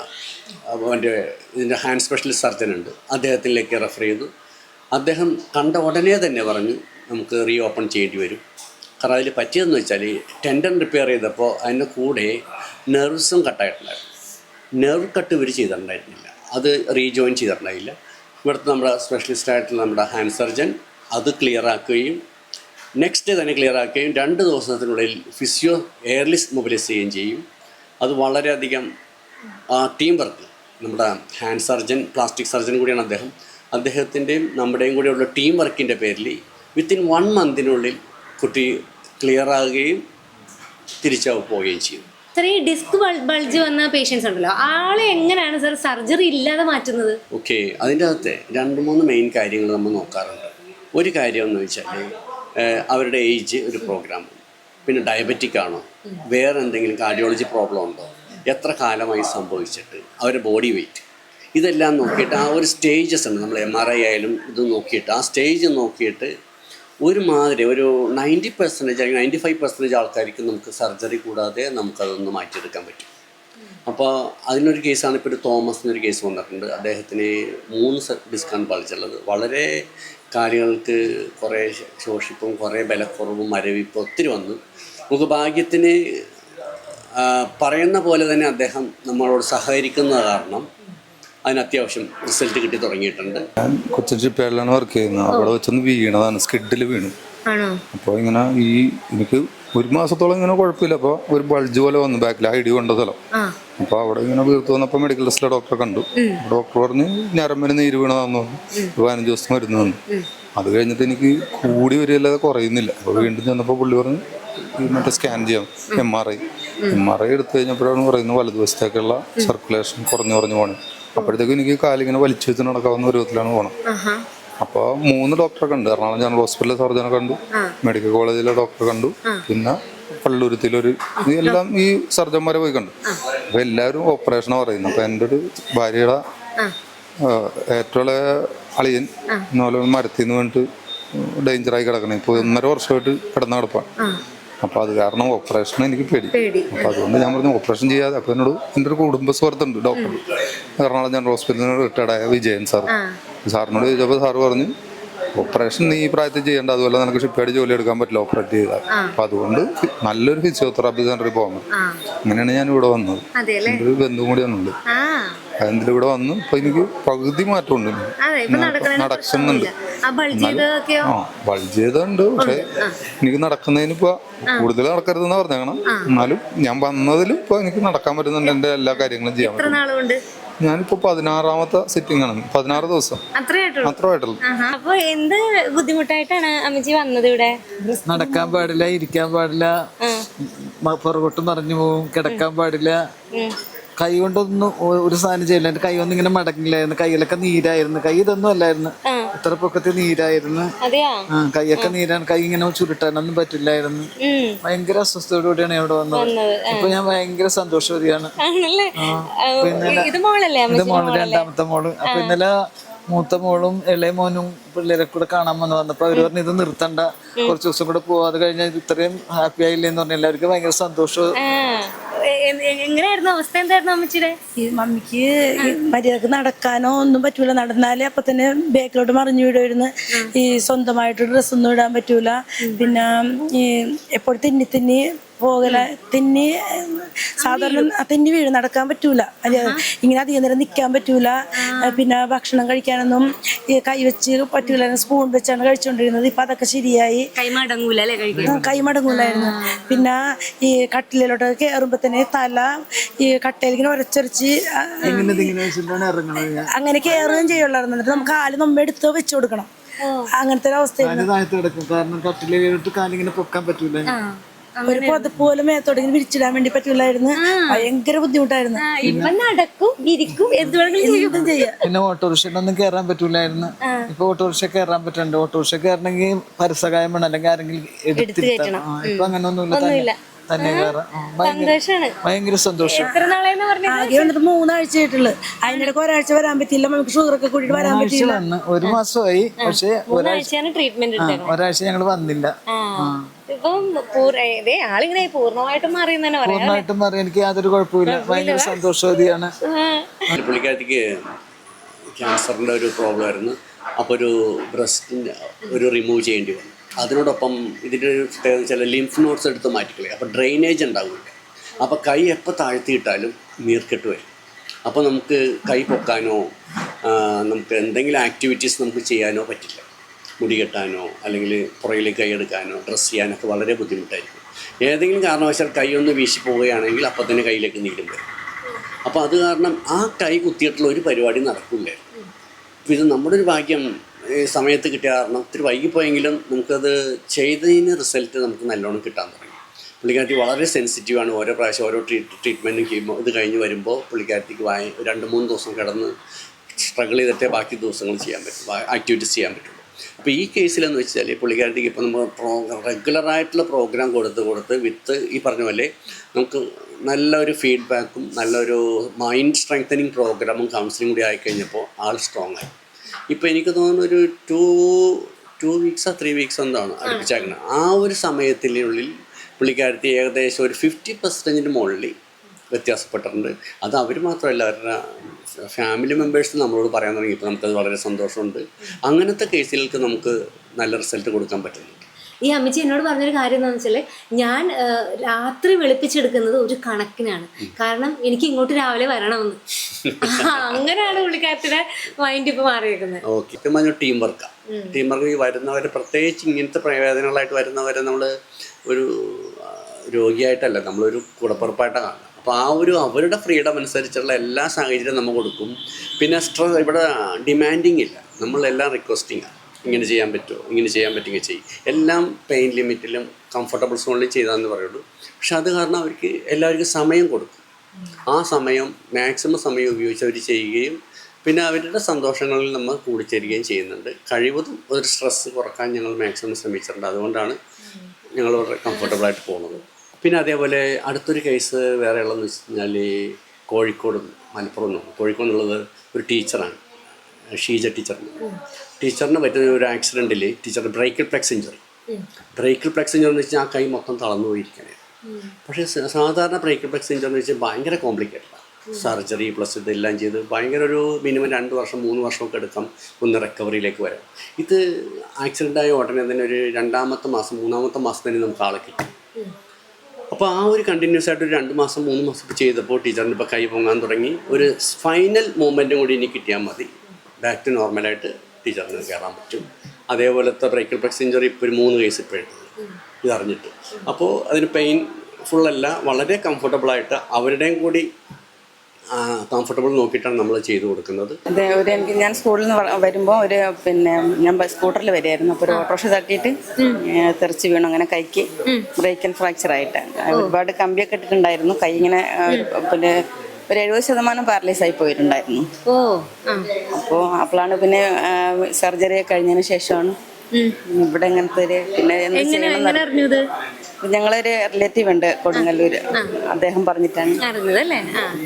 B: അവന്റെ ഇതിന്റെ ഹാൻഡ് സ്പെഷ്യലിസ്റ്റ് സർജൻ ഉണ്ട്. അദ്ദേഹത്തിലേക്ക് റെഫർ ചെയ്തു. അദ്ദേഹം കണ്ട ഉടനെ തന്നെ പറഞ്ഞു നമുക്ക് റീ ഓപ്പൺ ചെയ്യേണ്ടി വരും. കാരണം അതിൽ പറ്റിയതെന്ന് വെച്ചാൽ ടെൻഡൻ റിപ്പയർ ചെയ്തപ്പോൾ അതിന്റെ കൂടെ നെർവ്സും കട്ടായിട്ടുണ്ടായിരുന്നു നെർവ് കട്ട് ഇവർ ചെയ്തിട്ടുണ്ടായിരുന്നില്ല. അത് റീജോയിൻ ചെയ്തിട്ടുണ്ടായില്ല. ഇവിടുത്തെ നമ്മുടെ സ്പെഷ്യലിസ്റ്റ് ആയിട്ടുള്ള നമ്മുടെ ഹാൻഡ് സർജൻ അത് ക്ലിയർ ആക്കുകയും നെക്സ്റ്റ് ഡേ തന്നെ ക്ലിയർ ആക്കുകയും രണ്ട് ദിവസത്തിനുള്ളിൽ ഫിസിയോ എയർലിസ് മൊബിലൈസ് ചെയ്യുകയും ചെയ്യും. അത് വളരെയധികം ടീം വർക്ക് നമ്മുടെ ഹാൻഡ് സർജൻ പ്ലാസ്റ്റിക് സർജൻ കൂടിയാണ് അദ്ദേഹം. അദ്ദേഹത്തിന്റെയും നമ്മുടെയും കൂടെയുള്ള ടീം വർക്കിന്റെ പേരിൽ വിത്തിൻ വൺ മന്തിനുള്ളിൽ കുട്ടി ക്ലിയർ ആകുകയും തിരിച്ചു പോവുകയും ചെയ്യും.
A: സാർ ഈ ഡിസ്ക് ബൾജ് വന്ന പേഷ്യൻസ് ഉണ്ടല്ലോ. ആളെ എങ്ങനെയാണ് സാർ സർജറി ഇല്ലാതെ മാറ്റുന്നത്?
B: ഓക്കെ അതിന്റെ അകത്തെ രണ്ട് മൂന്ന് മെയിൻ കാര്യങ്ങൾ നമ്മൾ നോക്കാറുണ്ട്. ഒരു കാര്യം എന്ന് വെച്ചാൽ അവരുടെ ഏജ് ഒരു പ്രോഗ്രാം പിന്നെ ഡയബറ്റിക് ആണോ? വേറെ എന്തെങ്കിലും കാർഡിയോളജി പ്രോബ്ലം ഉണ്ടോ? എത്ര കാലമായി സംഭവിച്ചിട്ട്? അവരുടെ ബോഡി വെയിറ്റ് ഇതെല്ലാം നോക്കിയിട്ട് ആ ഒരു സ്റ്റേജസ് ഉണ്ട്. നമ്മൾ എം ആർ ഐ ആയാലും ഇത് നോക്കിയിട്ട് ആ സ്റ്റേജ് നോക്കിയിട്ട് ഒരു മാതിരി ഒരു നയന്റി പെർസെന്റേജ് അല്ലെങ്കിൽ നയന്റി ഫൈവ് പെർസെന്റേജ് ആൾക്കാർക്ക് നമുക്ക് സർജറി കൂടാതെ നമുക്കതൊന്ന് മാറ്റിയെടുക്കാൻ പറ്റും. അപ്പോൾ അതിനൊരു കേസാണ് ഇപ്പോൾ ഒരു തോമസ് എന്നൊരു കേസ് വന്നിട്ടുണ്ട്. അദ്ദേഹത്തിന് മൂന്ന് ഡിസ്കാണ് പാലിച്ചുള്ളത് വളരെ കാര്യങ്ങൾക്ക് കുറേ ശോഷിപ്പും കുറേ ബലക്കുറവും മരവിപ്പും ഒത്തിരി വന്നു. നമുക്ക് ഭാഗ്യത്തിന് പറയുന്ന പോലെ തന്നെ അദ്ദേഹം നമ്മളോട് സഹകരിക്കുന്ന കാരണം അതിന് അത്യാവശ്യം റിസൾട്ട് കിട്ടി തുടങ്ങിയിട്ടുണ്ട്.
H: ഞാൻ കൊച്ചിൻ പേരിലാണ് വർക്ക് ചെയ്യുന്നത്. അവിടെ വെച്ചൊന്ന് വീണതാണ് സ്കിഡിൽ വീണു. അപ്പോൾ ഇങ്ങനെ ഈ എനിക്ക് ഒരു മാസത്തോളം ഇങ്ങനെ കുഴപ്പമില്ല. അപ്പോൾ ഒരു ബൾജ് പോലെ വന്നു. ബാക്കിൽ ഐ ഡി കൊണ്ട സ്ഥലം. അപ്പോൾ അവിടെ ഇങ്ങനെ വീർത്ത് വന്നപ്പോൾ മെഡിക്കൽ ടെസ്റ്റിലെ ഡോക്ടറെ കണ്ടു. ഡോക്ടർ പറഞ്ഞ് ഞരമ്പിന് നീര് വീണതാന്ന് പറഞ്ഞു. ഒരു പതിനഞ്ച് ദിവസം മരുന്ന് തന്നു. അത് കഴിഞ്ഞിട്ട് എനിക്ക് കൂടി വരികയല്ലാതെ കുറയുന്നില്ല. അപ്പോൾ വീണ്ടും ചെന്നപ്പോൾ പുള്ളി പറഞ്ഞു മറ്റേ സ്കാൻ ചെയ്യാം. M R I M R I എടുത്തു കഴിഞ്ഞപ്പോഴാണ് പറയുന്നത് വലതുവശത്തേക്കുള്ള സർക്കുലേഷൻ കുറഞ്ഞു കുറഞ്ഞു പോകണം അപ്പോഴത്തേക്കും എനിക്ക് കാലിങ്ങനെ വലിച്ചു വെച്ച് നടക്കാവുന്ന രൂപത്തിലാണ് പോകണം അപ്പോൾ മൂന്ന് ഡോക്ടറെ കണ്ടു. എറണാകുളം ജനറൽ ഹോസ്പിറ്റലിലെ സർജനെ കണ്ടു. മെഡിക്കൽ കോളേജിലെ ഡോക്ടറെ കണ്ടു. പിന്നെ പള്ളൂരുത്തിലൊരു എല്ലാം ഈ സർജന്മാരെ പോയി കണ്ടു. അപ്പൊ എല്ലാവരും ഓപ്പറേഷനാണ് പറയുന്നത്. അപ്പൊ എന്റെ ഒരു ഭാര്യയുടെ ഏറ്റവും അളിയൻ ഇന്നലെ മരത്തിൽ നിന്ന് വീണിട്ട് ഡേഞ്ചറായി കിടക്കണേ. ഇപ്പൊ ഒന്നര വർഷമായിട്ട് കിടന്ന കിടപ്പാണ് അപ്പൊ അത് കാരണം ഓപ്പറേഷൻ എനിക്ക് പേടി. അപ്പോൾ അതുകൊണ്ട് ഞാൻ പറഞ്ഞു ഓപ്പറേഷൻ ചെയ്യാതെ. അപ്പോൾ എന്നോട് എന്റെ ഒരു കുടുംബ സുഹൃത്തുണ്ട് ഡോക്ടർ എറണാകുളം ജനറൽ ഹോസ്പിറ്റലിൽ നിന്ന് റിട്ടയർഡായ വിജയൻ സാർ സാറിനോട് ചോദിച്ചപ്പോൾ സാറ് പറഞ്ഞു ഓപ്പറേഷൻ നീ ഈ പ്രായത്തിൽ ചെയ്യേണ്ട അതുപോലെ നിനക്ക് ഷിപ്പേഡ് ജോലി എടുക്കാൻ പറ്റില്ല ഓപ്പറേറ്റ് ചെയ്താൽ. അപ്പൊ അതുകൊണ്ട് നല്ലൊരു ഫിസിയോതെറാപ്പി സെന്ററിൽ പോകണം. അങ്ങനെയാണ് ഞാൻ ഇവിടെ വന്നത് ഒരു ബന്ധു കൂടി വന്നുണ്ട് അതിൽ ഇവിടെ വന്നു ഇപ്പൊ എനിക്ക് പകുതി മാറ്റമുണ്ട്. നടക്കുന്നുണ്ട്.
A: ആ ബൾജ് ചെയ്തതൊക്കെയോ?
H: ആ ബൾജ് ചെയ്തുണ്ട് പക്ഷെ എനിക്ക് നടക്കുന്നതിന് ഇപ്പൊ കൂടുതൽ നടക്കരുതെന്ന് പറഞ്ഞേക്കണം. എന്നാലും ഞാൻ വന്നതിലും ഇപ്പൊ എനിക്ക് നടക്കാൻ പറ്റുന്നുണ്ട് എന്റെ എല്ലാ കാര്യങ്ങളും ചെയ്യാൻ പറ്റും ഞാനിപ്പോ പതിനാറാമത്തെ സിറ്റിംഗ് ആണ്. പതിനാറ് ദിവസം.
A: അത്രയായിട്ടുള്ളൂ. അപ്പൊ എന്ത് ബുദ്ധിമുട്ടായിട്ടാണ് അമ്മജി വന്നത് ഇവിടെ?
I: നടക്കാൻ പാടില്ല ഇരിക്കാൻ പാടില്ല. പുറകോട്ട് മറിഞ്ഞു പോകും കിടക്കാൻ പാടില്ല. കൈ കൊണ്ടൊന്നും ഒരു സാധനം ചെയ്യില്ല. എന്റെ കൈ ഒന്നും ഇങ്ങനെ മടങ്ങില്ലായിരുന്നു. കയ്യിലൊക്കെ നീരായിരുന്നു. കൈ ഇതൊന്നും അല്ലായിരുന്നു. പൊക്കത്തിൽ നീരായിരുന്നു. കൈയൊക്കെ നീരാണ് കൈ ഇങ്ങനെ ചുരുട്ടാനൊന്നും പറ്റില്ലായിരുന്നു. ഭയങ്കര അസ്വസ്ഥതയോടുകൂടിയാണ് ഇവിടെ വന്നത്. ഇപ്പൊ ഞാൻ ഭയങ്കര സന്തോഷവതിയാണ്.
A: ഇത്
I: മോൾ രണ്ടാമത്തെ മോൾ. അപ്പൊ ഇന്നലെ മൂത്ത മോളും ഇളയ മോനും പിള്ളേരെ കൂടെ കാണാൻ വന്ന് വന്നപ്പോ അവർ പറഞ്ഞു ഇത് നിർത്തണ്ട. കുറച്ച് ദിവസം കൂടെ പോവാതെ കഴിഞ്ഞാൽ ഇത്രയും ഹാപ്പി ആയില്ലേ എന്ന് പറഞ്ഞു. എല്ലാവർക്കും ഭയങ്കര സന്തോഷം
A: എങ്ങനെയായിരുന്നു? അവസ്ഥ എന്തായിരുന്നു അമ്മച്ചിടെ
J: ഈ മമ്മിക്ക് മര്യാദയ്ക്ക് നടക്കാനോ ഒന്നും പറ്റൂല. നടന്നാലേ അപ്പൊ തന്നെ ബാക്കിലോട്ട് മറിഞ്ഞു വിടുമായിരുന്നു ഈ സ്വന്തമായിട്ട് ഡ്രസ്സൊന്നും ഇടാൻ പറ്റൂല. പിന്നെ ഈ എപ്പോഴും തിന്നി തിന്നി പോകല തെന്നി സാധാരണ തെന്നി വീഴും നടക്കാൻ പറ്റൂല. അല്ലെ ഇങ്ങനെ അധികം നേരം നിൽക്കാൻ പറ്റൂല. പിന്നെ ഭക്ഷണം കഴിക്കാനൊന്നും കൈവച്ച് കൈ വെച്ച് പറ്റൂല സ്പൂൺ വെച്ചാണ് കഴിച്ചുകൊണ്ടിരുന്നത് ഇപ്പൊ അതൊക്കെ ശരിയായി. കൈമടങ്ങൂലായിരുന്നു. കൈ മടങ്ങൂലായിരുന്നു പിന്നെ ഈ കട്ടിലോട്ട് കയറുമ്പോ തന്നെ തല ഈ കട്ടയിൽ ഇങ്ങനെ ഉരച്ചൊരച്ച് അങ്ങനെ കയറുകയും ചെയ്യുള്ളായിരുന്നു. എന്നിട്ട് നമുക്ക് കാൽ നമ്മ എടുത്ത് വെച്ചു കൊടുക്കണം. അങ്ങനത്തെ ഒരു
I: കിടക്കും. കാരണം കട്ടിലിട്ട് കാലിങ്ങനെ പൊക്കാൻ പറ്റൂല.
J: ഒരു പുതപ്പ് പോലും മേത്തോടെങ്കിലും വിരിച്ചിടാൻ വേണ്ടി പറ്റൂലായിരുന്നു ഭയങ്കര ബുദ്ധിമുട്ടായിരുന്നു.
A: ഇപ്പൊ നടക്കും ഇരിക്കും
J: എന്തുവേണമെങ്കിലും ചെയ്യും.
I: പിന്നെ ഓട്ടോറിക്ഷയിലൊന്നും കയറാൻ പറ്റൂലായിരുന്നു. ഇപ്പൊ ഓട്ടോറിക്ഷ കയറാൻ പറ്റുന്നുണ്ട്. ഓട്ടോറിക്ഷ കയറണമെങ്കിൽ പരസകായം വേണം അല്ലെങ്കിൽ ആരെങ്കിലും എടുത്തിരുത്തണം ഇപ്പൊ അങ്ങനെ ഒന്നുമില്ല. തന്നെ കയറാം ഭയങ്കര സന്തോഷം.
A: എത്ര നാളെന്ന് പറഞ്ഞു
J: ആകെ വന്നിട്ട് മൂന്നാഴ്ച ആയിട്ടുള്ളു. അതിനിടയ്ക്ക് ഒരാഴ്ച വരാൻ പറ്റിയില്ല. നമുക്ക് ഷുഗർ ഒക്കെ കൂടിയിട്ട് വരാൻ
I: പറ്റില്ല ഒരു മാസമായി. പക്ഷെ ഒരാഴ്ച ഞങ്ങൾ വന്നില്ല.
A: ഇപ്പം ആളിങ്ങനെ പൂർണമായിട്ടും മാറിയെന്ന് തന്നെ
I: പൂർണമായിട്ടും പറയാം എനിക്ക് യാതൊരു കുഴപ്പമില്ല. ഭയങ്കര സന്തോഷവതിയാണ്.
B: പുള്ളിക്കാരത്തിക്ക് ക്യാൻസറിന്റെ ഒരു പ്രോബ്ലം ആയിരുന്നു. അപ്പോൾ ഒരു ബ്രസ്റ്റിന്റെ ഒരു റിമൂവ് ചെയ്യേണ്ടി വന്നു. അതിനോടൊപ്പം ഇതിന്റെ ചില ലിംഫ് നോട്ട്സ് എടുത്ത് മാറ്റിക്കളയും. അപ്പോൾ ഡ്രെയിനേജ് ഉണ്ടാവില്ല അപ്പോൾ കൈ എപ്പോൾ താഴ്ത്തിയിട്ടാലും നീർക്കെട്ട് വരും. അപ്പോൾ നമുക്ക് കൈ പൊക്കാനോ നമുക്ക് എന്തെങ്കിലും ആക്ടിവിറ്റീസ് നമുക്ക് ചെയ്യാനോ പറ്റില്ല. മുടി കെട്ടാനോ അല്ലെങ്കിൽ പുറകിലേക്ക് കൈ എടുക്കാനോ ഡ്രസ്സ് ചെയ്യാനൊക്കെ വളരെ ബുദ്ധിമുട്ടായിരിക്കും. ഏതെങ്കിലും കാരണവശാൽ കൈ ഒന്ന് വീശി പോവുകയാണെങ്കിൽ അപ്പോൾ തന്നെ കയ്യിലേക്ക് നീരും വരും. അപ്പോൾ അത് കാരണം ആ കൈ കുത്തിയിട്ടുള്ള ഒരു പരിപാടി നടക്കില്ലായിരുന്നു. ഇത് നമ്മുടെ ഒരു ഭാഗ്യം. ഈ സമയത്ത് കിട്ടിയ കാരണം ഒത്തിരി വൈകിപ്പോയെങ്കിലും നമുക്കത് ചെയ്തതിന് റിസൾട്ട് നമുക്ക് നല്ലോണം കിട്ടാൻ തുടങ്ങി. പുള്ളിക്കാരത്തി വളരെ സെൻസിറ്റീവാണ് ഓരോ പ്രാവശ്യം ഓരോ ട്രീറ്റ് ട്രീറ്റ്മെന്റും ചെയ്യുമ്പോൾ ഇത് കഴിഞ്ഞ് വരുമ്പോൾ പുള്ളിക്കാരത്തിക്ക് വായി രണ്ട് മൂന്ന് ദിവസം കിടന്ന് സ്ട്രഗിൾ ചെയ്തിട്ടേ ബാക്കി ദിവസങ്ങൾ ചെയ്യാൻ പറ്റും ആക്ടിവിറ്റീസ് ചെയ്യാൻ പറ്റുള്ളൂ. അപ്പോൾ ഈ കേസിലെന്ന് വെച്ചാൽ പുള്ളിക്കാരത്തിക്ക് ഇപ്പോൾ നമ്മൾ പ്രോ റെഗുലറായിട്ടുള്ള പ്രോഗ്രാം കൊടുത്ത് കൊടുത്ത് വിത്ത് ഈ പറഞ്ഞ പോലെ നമുക്ക് നല്ലൊരു ഫീഡ്ബാക്കും നല്ലൊരു മൈൻഡ് സ്ട്രെങ്തനിങ് പ്രോഗ്രാമും കൗൺസിലിംഗ് കൂടി ആയിക്കഴിഞ്ഞപ്പോൾ ആൾ സ്ട്രോങ് ആയി. ഇപ്പോൾ എനിക്ക് തോന്നുന്നു ഒരു ടു ടു വീക്സോ ത്രീ വീക്സോ എന്താണ് അടുപ്പിച്ചേക്കുന്നത് ആ ഒരു സമയത്തിനുള്ളിൽ പുള്ളിക്കാരത്തി ഏകദേശം ഒരു ഫിഫ്റ്റി പെർസെന്റിന് മുകളിൽ വ്യത്യാസപ്പെട്ടിട്ടുണ്ട്. അത് അവർ മാത്രമല്ല അവരുടെ ഫാമിലി മെമ്പേഴ്സ് നമ്മളോട് പറയാൻ തുടങ്ങിയപ്പോൾ നമുക്കത് വളരെ സന്തോഷമുണ്ട്. അങ്ങനത്തെ കേസുകൾക്ക് നമുക്ക് നല്ല റിസൾട്ട് കൊടുക്കാൻ പറ്റുന്നുണ്ട്.
A: ഈ അമ്മച്ചി എന്നോട് പറഞ്ഞൊരു കാര്യം എന്താണെന്ന് വെച്ചാൽ ഞാൻ രാത്രി വെളുപ്പിച്ചെടുക്കുന്നത് ഒരു കണക്കിനാണ്. കാരണം എനിക്ക് ഇങ്ങോട്ട് രാവിലെ വരണമെന്ന്. അങ്ങനെയാണ് പുള്ളിക്കാരത്തിന്റെ മൈൻഡ് ഇപ്പൊ മാറിയേക്കുന്നത്.
B: ടീം വർക്കാണ് ടീം വർക്ക് ഈ വരുന്നവർ പ്രത്യേകിച്ച് ഇങ്ങനത്തെ പ്രയോജനങ്ങളായിട്ട് വരുന്നവരെ നമ്മൾ ഒരു രോഗിയായിട്ടല്ല നമ്മളൊരു കൂടപ്പുറപ്പായിട്ടാണ് കാണുന്നത് അപ്പോൾ ആ ഒരു അവരുടെ ഫ്രീഡം അനുസരിച്ചുള്ള എല്ലാ സാഹചര്യവും നമ്മൾ കൊടുക്കും. പിന്നെ സ്ട്രെസ് ഇവിടെ ഡിമാൻഡിങ് ഇല്ല. നമ്മളെല്ലാം റിക്വസ്റ്റിംഗ് ആണ് ഇങ്ങനെ ചെയ്യാൻ പറ്റുമോ? ഇങ്ങനെ ചെയ്യാൻ പറ്റുമെങ്കിൽ ചെയ്യും. എല്ലാം പെയിൻ ലിമിറ്റിലും കംഫർട്ടബിൾ സോണിലും ചെയ്താന്ന് പറയുള്ളൂ. പക്ഷെ അത് കാരണം അവർക്ക് എല്ലാവർക്കും സമയം കൊടുക്കും. ആ സമയം മാക്സിമം സമയം ഉപയോഗിച്ച് അവർ ചെയ്യുകയും പിന്നെ അവരുടെ സന്തോഷങ്ങളിൽ നമ്മൾ കൂടിച്ചേരുകയും ചെയ്യുന്നുണ്ട്. കഴിവതും ഒരു സ്ട്രെസ് കുറയ്ക്കാൻ ഞങ്ങൾ മാക്സിമം ശ്രമിച്ചിട്ടുണ്ട്. അതുകൊണ്ടാണ് ഞങ്ങൾ വളരെ കംഫർട്ടബിളായിട്ട് പോകുന്നത്. പിന്നെ അതേപോലെ അടുത്തൊരു കേസ് വേറെ ഉള്ളതെന്ന് വെച്ച് കഴിഞ്ഞാൽ കോഴിക്കോട് മലപ്പുറം കോഴിക്കോടുള്ളത് ഒരു ടീച്ചറാണ് ഷീജ ടീച്ചറിന് ടീച്ചറിന് പറ്റുന്ന ഒരു ആക്സിഡന്റിൽ ടീച്ചറുടെ brachial plexus injury brachial plexus injury എന്ന് വെച്ചാൽ ആ കൈ മൊത്തം തളർന്നു പോയിരിക്കുകയാണ്. പക്ഷേ സാധാരണ ബ്രേക്കൽ പ്ലെക്സ് ഇഞ്ചറി എന്ന് വെച്ചാൽ ഭയങ്കര കോംപ്ലിക്കേറ്റഡാണ് സർജറി പ്ലസ് ഇതെല്ലാം ചെയ്ത് ഭയങ്കര ഒരു മിനിമം രണ്ട് വർഷം മൂന്ന് വർഷമൊക്കെ എടുക്കാം ഒന്ന് റിക്കവറിയിലേക്ക് വരാം. ഇത് ആക്സിഡന്റ് ആയ ഉടനെ തന്നെ ഒരു രണ്ടാമത്തെ മാസം മൂന്നാമത്തെ മാസം തന്നെ നമുക്ക് ആളെ കിട്ടും. അപ്പോൾ ആ ഒരു കണ്ടിന്യൂസ് ആയിട്ട് ഒരു രണ്ട് മാസം മൂന്ന് മാസം ചെയ്തപ്പോൾ ടീച്ചറിന് ഇപ്പോൾ കൈ പൊങ്ങാൻ തുടങ്ങി. ഒരു ഫൈനൽ മൂമെന്റും കൂടി ഇനി കിട്ടിയാൽ മതി. ബാക്ക് ടു നോർമലായിട്ട് ടീച്ചറിന് കയറാൻ പറ്റും. അതേപോലത്തെ ബ്രേക്കൽ പ്ലക്സ് ഇഞ്ചറി ഇപ്പോൾ ഒരു മൂന്ന് കേസ് ഇപ്പോഴുണ്ട് ഇതറിഞ്ഞിട്ട്. അപ്പോൾ അതിന് പെയിൻ ഫുള്ളല്ല വളരെ കംഫർട്ടബിളായിട്ട് അവരുടെയും കൂടി കംഫർട്ടബിൾ നോക്കിയിട്ടാണ് നമ്മൾ ചെയ്തു കൊടുക്കുന്നത്.
K: അതെ ഒരു എനിക്ക് ഞാൻ സ്കൂളിൽ നിന്ന് വരുമ്പോൾ ഒരു പിന്നെ ഞാൻ സ്കൂട്ടറിൽ വരുമായിരുന്നു അപ്പോൾ ഒരു ഓട്ടോറിക്ഷ തട്ടിയിട്ട് തെറിച്ച് വീണു. അങ്ങനെ കൈക്ക് ബ്രേക്ക് ആൻഡ് ഫ്രാക്ചർ ആയിട്ട്. ഒരുപാട് കമ്പിയൊക്കെ ഇട്ടിട്ടുണ്ടായിരുന്നു. കൈ ഇങ്ങനെ പിന്നെ ഒരു എഴുപത് ശതമാനം പാരലൈസ് ആയി പോയിട്ടുണ്ടായിരുന്നു.
A: ഓ
K: അപ്പോൾ അപ്പോഴാണ് പിന്നെ സർജറി കഴിഞ്ഞതിന് ശേഷമാണ്. ഇവിടെ ഇങ്ങനത്തെ ഒരു പിന്നെ എന്ത് ചെയ്യണം ഞങ്ങളൊരു റിലേറ്റീവ് ഉണ്ട് കൊടുങ്ങല്ലൂര് അദ്ദേഹം പറഞ്ഞിട്ടാണ്.
A: അറിഞ്ഞത് അല്ലേ?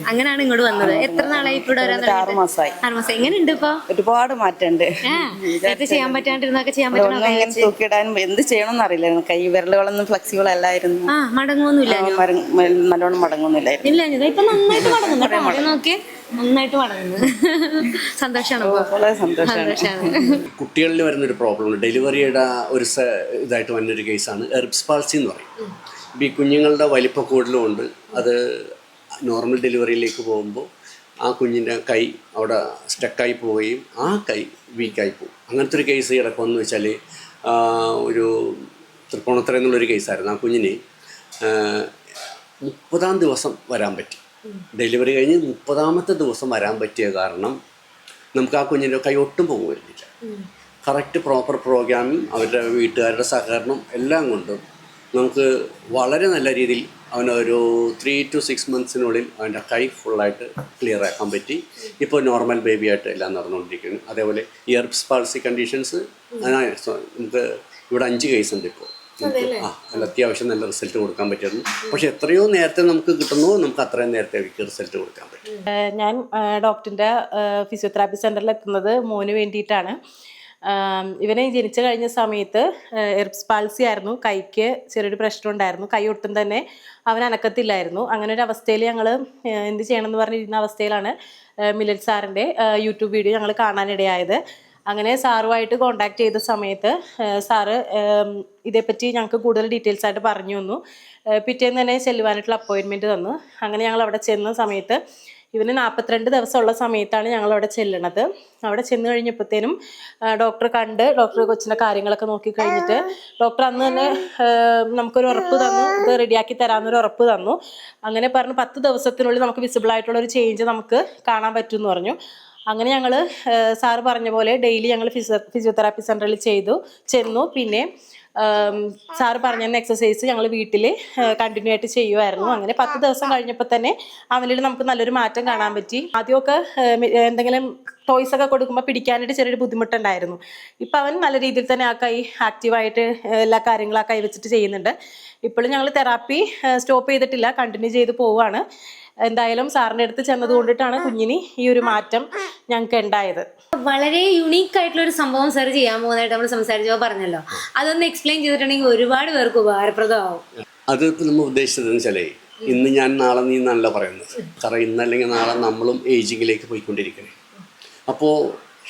A: അങ്ങനെയാണ് ഇങ്ങോട്ട് വന്നത്. എത്ര നാളായി ഇവിടെ വരാൻ
K: ആറ്? മാസമായി.
A: ആറ് മാസം. എങ്ങനെയുണ്ട് ഇപ്പൊ?
K: ഒരുപാട് മാറ്റമുണ്ട്.
A: ചെയ്യാൻ പറ്റാണ്ടിരുന്നൊക്കെ ചെയ്യാൻ
K: ഇങ്ങനെ തൂക്കിയിടാനും എന്ത് ചെയ്യണമെന്ന് അറിയില്ലായിരുന്നു. കൈ വിരലുകളൊന്നും ഫ്ലെക്സിബിൾ അല്ലായിരുന്നു.
A: ആ മടങ്ങുമൊന്നുമില്ല
K: ആ, മര- മ- നല്ലോണം മടങ്ങുന്നില്ലായിരുന്നു
A: ഇല്ല ഇപ്പൊ നന്നായിട്ട് മടങ്ങുന്നു. നോക്കിയേ. നന്നായിട്ട് വളരുന്നു. സന്തോഷാണ്
K: വളരെ സന്തോഷമാണ്
A: സന്തോഷാണ്.
B: കുട്ടികളിൽ വരുന്നൊരു പ്രോബ്ലം ഡെലിവറിയുടെ ഒരു സ- ഇതായിട്ട് വന്നൊരു കേസാണ് എർബ്സ് പാൾസി എന്ന് പറയും. ഇപ്പം ഈ കുഞ്ഞുങ്ങളുടെ വലിപ്പ കൂടുതലും ഉണ്ട്. അത് നോർമൽ ഡെലിവറിയിലേക്ക് പോകുമ്പോൾ ആ കുഞ്ഞിന്റെ കൈ അവിടെ സ്റ്റക്കായി പോവുകയും ആ കൈ വീക്കായി പോകും അങ്ങനത്തെ ഒരു കേസ് കിടക്കുമെന്ന് വെച്ചാൽ ഒരു തൃപ്പൂണിത്തറ എന്നുള്ളൊരു കേസായിരുന്നു ആ കുഞ്ഞിനെ ആ, മുപ്പതാം ദിവസം വരാൻ പറ്റി. ഡെലിവറി കഴിഞ്ഞ് മുപ്പതാമത്തെ ദിവസം വരാൻ പറ്റിയ കാരണം നമുക്ക് ആ കുഞ്ഞിന്റെ കൈ ഒട്ടും പോകുമായിരുന്നില്ല കറക്റ്റ് പ്രോപ്പർ പ്രോഗ്രാമിങ് അവരുടെ വീട്ടുകാരുടെ സഹകരണം എല്ലാം കൊണ്ടും നമുക്ക് വളരെ നല്ല രീതിയിൽ അവനൊരു ത്രീ ടു സിക്സ് മന്ത്സിനുള്ളിൽ അവന്റെ കൈ ഫുള്ളായിട്ട് ക്ലിയർ ആക്കാൻ പറ്റി. ഇപ്പോൾ നോർമൽ ബേബി ആയിട്ട് എല്ലാം നടന്നുകൊണ്ടിരിക്കുന്നു. അതേപോലെ ഇയർപ്സ് പാൾസി കണ്ടീഷൻസ് നമുക്ക് ഇവിടെ അഞ്ച് കേസ് ഉണ്ട് ഇപ്പോൾ നല്ല അത്യാവശ്യം നല്ല റിസൾട്ട് കൊടുക്കാൻ പറ്റുന്നു. പക്ഷെ എത്രയോ നേരത്തെ നമുക്ക് കിട്ടുന്നു നമുക്ക് അത്രയും നേരത്തെ അവർക്ക് റിസൾട്ട് കൊടുക്കാൻ പറ്റും.
L: ഞാൻ ഡോക്ടറിന്റെ ഫിസിയോതെറാപ്പി സെന്ററിൽ എത്തുന്നത് മോന് വേണ്ടിയിട്ടാണ്. ഇവനെ ജനിച്ചു കഴിഞ്ഞ സമയത്ത് എർപ്സ് പാൽസി ആയിരുന്നു. കൈക്ക് ചെറിയൊരു പ്രശ്നം ഉണ്ടായിരുന്നു. കൈ ഒട്ടും തന്നെ അവൻ അനക്കത്തില്ലായിരുന്നു. അങ്ങനെ ഒരു അവസ്ഥയിൽ ഞങ്ങൾ എന്ത് ചെയ്യണമെന്ന് പറഞ്ഞിരുന്ന അവസ്ഥയിലാണ് മിലറ്റ് സാറിന്റെ യൂട്യൂബ് വീഡിയോ ഞങ്ങൾ കാണാനിടയായത്. അങ്ങനെ സാറുമായിട്ട് കോണ്ടാക്ട് ചെയ്ത സമയത്ത് സാറ് ഇതേപ്പറ്റി ഞങ്ങൾക്ക് കൂടുതൽ ഡീറ്റെയിൽസ് ആയിട്ട് പറഞ്ഞു തന്നു. പിറ്റേന്ന് തന്നെ ചെല്ലുവാനായിട്ടുള്ള അപ്പോയിൻമെന്റ് തന്നു. അങ്ങനെ ഞങ്ങൾ അവിടെ ചെന്ന സമയത്ത് ഇവന് നാൽപ്പത്തിരണ്ട് ദിവസമുള്ള സമയത്താണ് ഞങ്ങൾ അവിടെ ചെല്ലണത്. അവിടെ ചെന്ന് കഴിഞ്ഞപ്പോഴത്തേനും ഡോക്ടർ കണ്ട് ഡോക്ടർ കൊച്ചിന്റെ കാര്യങ്ങളൊക്കെ നോക്കി കഴിഞ്ഞിട്ട് ഡോക്ടർ അന്ന് തന്നെ നമുക്കൊരു ഉറപ്പ് തന്നു. ഇത് റെഡിയാക്കി തരാമെന്നൊരു ഉറപ്പ് തന്നു. അങ്ങനെ പറഞ്ഞു പത്ത് ദിവസത്തിനുള്ളിൽ നമുക്ക് വിസിബിൾ ആയിട്ടുള്ള ഒരു ചേഞ്ച് നമുക്ക് കാണാൻ പറ്റും എന്ന് പറഞ്ഞു. അങ്ങനെ ഞങ്ങൾ സാറ് പറഞ്ഞ പോലെ ഡെയിലി ഞങ്ങൾ ഫിസിയോ ഫിസിയോതെറാപ്പി സെന്ററിൽ ചെയ്തു ചെന്നു. പിന്നെ സാറ് പറഞ്ഞ എക്സസൈസ് ഞങ്ങൾ വീട്ടിൽ കണ്ടിന്യൂ ആയിട്ട് ചെയ്യുമായിരുന്നു അങ്ങനെ പത്ത് ദിവസം കഴിഞ്ഞപ്പോൾ തന്നെ അവനിൽ നമുക്ക് നല്ലൊരു മാറ്റം കാണാൻ പറ്റി. ആദ്യമൊക്കെ എന്തെങ്കിലും ടോയ്സ് ഒക്കെ കൊടുക്കുമ്പോൾ പിടിക്കാനായിട്ട് ചെറിയൊരു ബുദ്ധിമുട്ടുണ്ടായിരുന്നു. ഇപ്പം അവൻ നല്ല രീതിയിൽ തന്നെ ആ കൈ ആക്റ്റീവായിട്ട് എല്ലാ കാര്യങ്ങളും ആ കൈ വെച്ചിട്ട് ചെയ്യുന്നുണ്ട്. ഇപ്പോഴും ഞങ്ങൾ തെറാപ്പി സ്റ്റോപ്പ് ചെയ്തിട്ടില്ല കണ്ടിന്യൂ ചെയ്ത് പോവുകയാണ് എന്തായാലും സാറിന്റെ അടുത്ത് ചെന്നത് കൊണ്ടിട്ടാണ് കുഞ്ഞിന് ഈ ഒരു മാറ്റം ഞങ്ങൾക്ക് ഉണ്ടായത്.
A: വളരെ യുണീക്ക് ആയിട്ടുള്ള ഒരു സംഭവം സാർ ചെയ്യാൻ പോകുന്നതായിട്ട് നമ്മൾ സംസാരിച്ചപ്പോൾ പറഞ്ഞല്ലോ. അതൊന്ന് എക്സ്പ്ലെയിൻ ചെയ്തിട്ടുണ്ടെങ്കിൽ ഒരുപാട് പേർക്ക് ഉപകാരപ്രദമാവും.
B: അത് ഇപ്പം നമ്മൾ ഉദ്ദേശിച്ചത് വെച്ചാലേ ഇന്ന് ഞാൻ നാളെ നീ എന്നല്ല പറയുന്നത്. കാരണം ഇന്നല്ലെങ്കിൽ നാളെ നമ്മളും ഏജിങ്ങിലേക്ക് പോയിക്കൊണ്ടിരിക്കണേ. അപ്പോൾ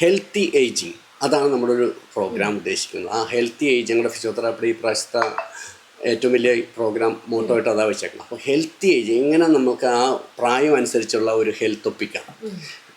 B: ഹെൽത്തി ഏജിങ് അതാണ് നമ്മുടെ ഒരു പ്രോഗ്രാം ഉദ്ദേശിക്കുന്നത്. ആ ഹെൽത്തി ഏജ് ഞങ്ങളുടെ ഫിസിയോതെറാപ്പിയുടെ ഈ പ്രാവശ്യത്തെ ഏറ്റവും വലിയ പ്രോഗ്രാം മോട്ടോ ആയിട്ട് അതാ വെച്ചേക്കണം. അപ്പോൾ ഹെൽത്തി ഏജ് എങ്ങനെ നമുക്ക് ആ പ്രായം അനുസരിച്ചുള്ള ഒരു ഹെൽത്ത് ഒപ്പിക്കാം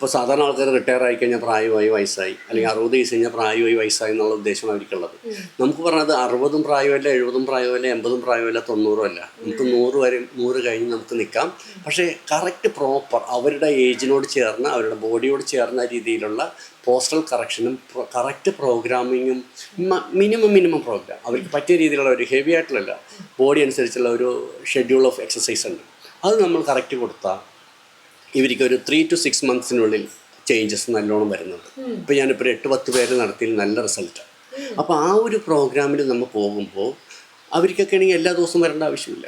B: ഇപ്പോൾ സാധാരണ ആൾക്കാർ റിട്ടയർ ആയി കഴിഞ്ഞാൽ പ്രായമായി വയസ്സായി അല്ലെങ്കിൽ അറുപത് വയസ്സ് കഴിഞ്ഞാൽ പ്രായമായി വയസ്സായി എന്നുള്ള ഉദ്ദേശമാണ് അവർക്കുള്ളത് നമുക്ക് പറഞ്ഞത് അറുപതും പ്രായമല്ല എഴുപതും പ്രായമല്ല എൺപതും പ്രായമല്ല തൊണ്ണൂറും അല്ല. നമുക്ക് നൂറ് വരെ നൂറ് കഴിഞ്ഞ് നമുക്ക് നിൽക്കാം. പക്ഷേ കറക്റ്റ് പ്രോപ്പർ അവരുടെ ഏജിനോട് ചേർന്ന് അവരുടെ ബോഡിയോട് ചേർന്ന രീതിയിലുള്ള പോസ്റ്റൽ കറക്ഷനും കറക്റ്റ് പ്രോഗ്രാമിങ്ങും മിനിമം മിനിമം പ്രോഗ്രാം അവർക്ക് പറ്റിയ രീതിയിലുള്ള ഒരു ഹെവി ആയിട്ടുള്ള ബോഡി അനുസരിച്ചുള്ള ഒരു ഷെഡ്യൂൾ ഓഫ് എക്സസൈസ് ഉണ്ട്. അത് നമ്മൾ കറക്റ്റ് കൊടുത്താൽ ഇവർക്ക് ഒരു ത്രീ ടു സിക്സ് മന്ത്സിനുള്ളിൽ ചേഞ്ചസ് നല്ലോണം വരുന്നുണ്ട്. ഇപ്പോൾ ഞാനിപ്പോൾ ഒരു എട്ട് പത്ത് പേര് നടത്തി നല്ല റിസൾട്ട് അപ്പോൾ ആ ഒരു പ്രോഗ്രാമിൽ നമ്മൾ പോകുമ്പോൾ അവർക്കൊക്കെ ആണെങ്കിൽ എല്ലാ ദിവസവും വരേണ്ട ആവശ്യമില്ല.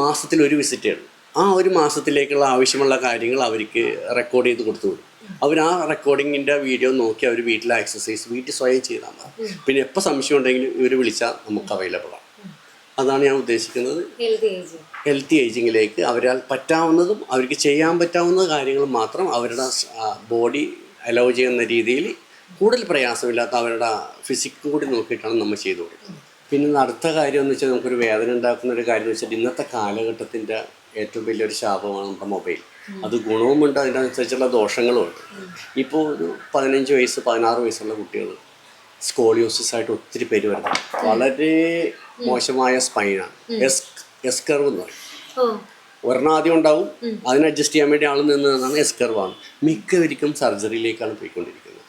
B: മാസത്തിൽ ഒരു വിസിറ്റ് ആണ്. ആ ഒരു മാസത്തിലേക്കുള്ള ആവശ്യമുള്ള കാര്യങ്ങൾ അവർക്ക് റെക്കോർഡ് ചെയ്ത് കൊടുത്തു വിടും. അവർ ആ റെക്കോർഡിങ്ങിന്റെ വീഡിയോ നോക്കി അവർ വീട്ടിലെ എക്സസൈസ് വീട്ടിൽ സ്വയം ചെയ്താൽ മതി. പിന്നെ എപ്പോൾ സംശയം ഉണ്ടെങ്കിലും ഇവർ വിളിച്ചാൽ നമുക്ക് അവൈലബിൾ ആണ് അതാണ് ഞാൻ ഉദ്ദേശിക്കുന്നത്.
A: ഹെൽത്തി ഏജ്
B: ഹെൽത്തി ഏജിങ്ങിലേക്ക് അവരാൽ പറ്റാവുന്നതും അവർക്ക് ചെയ്യാൻ പറ്റാവുന്ന കാര്യങ്ങൾ മാത്രം അവരുടെ ബോഡി അലോ ചെയ്യുന്ന രീതിയിൽ കൂടുതൽ പ്രയാസമില്ലാത്ത അവരുടെ ഫിസിക്കും കൂടി നോക്കിയിട്ടാണ് നമ്മൾ ചെയ്തു കൊടുക്കുന്നത്. പിന്നെ അടുത്ത കാര്യം എന്ന് വെച്ചാൽ നമുക്കൊരു വേദന ഉണ്ടാക്കുന്ന ഒരു കാര്യം എന്ന് വെച്ചാൽ ഇന്നത്തെ കാലഘട്ടത്തിന്റെ ഏറ്റവും വലിയൊരു ശാപമാണ് നമ്മുടെ മൊബൈൽ അത് ഗുണവുമുണ്ട് അതിനനുസരിച്ചുള്ള ദോഷങ്ങളുമുണ്ട് ഇപ്പോൾ ഒരു പതിനഞ്ച് വയസ്സ് പതിനാറ് വയസ്സുള്ള കുട്ടികൾ സ്കോളിയോസിസ് ആയിട്ട് ഒത്തിരി പേര് വരുന്നത് വളരെ മോശമായ സ്പൈനാണ് എസ് എസ് കർവ് എന്ന് പറയും.
A: ഓ.
B: ഒരെണ്ണം ആദ്യം ഉണ്ടാവും അതിന് അഡ്ജസ്റ്റ് ചെയ്യാൻ വേണ്ടി ആൾ നിന്നതാണ് എസ് കർവാണ് മിക്കവർക്കും സർജറിയിലേക്കാണ് പോയിക്കൊണ്ടിരിക്കുന്നത്.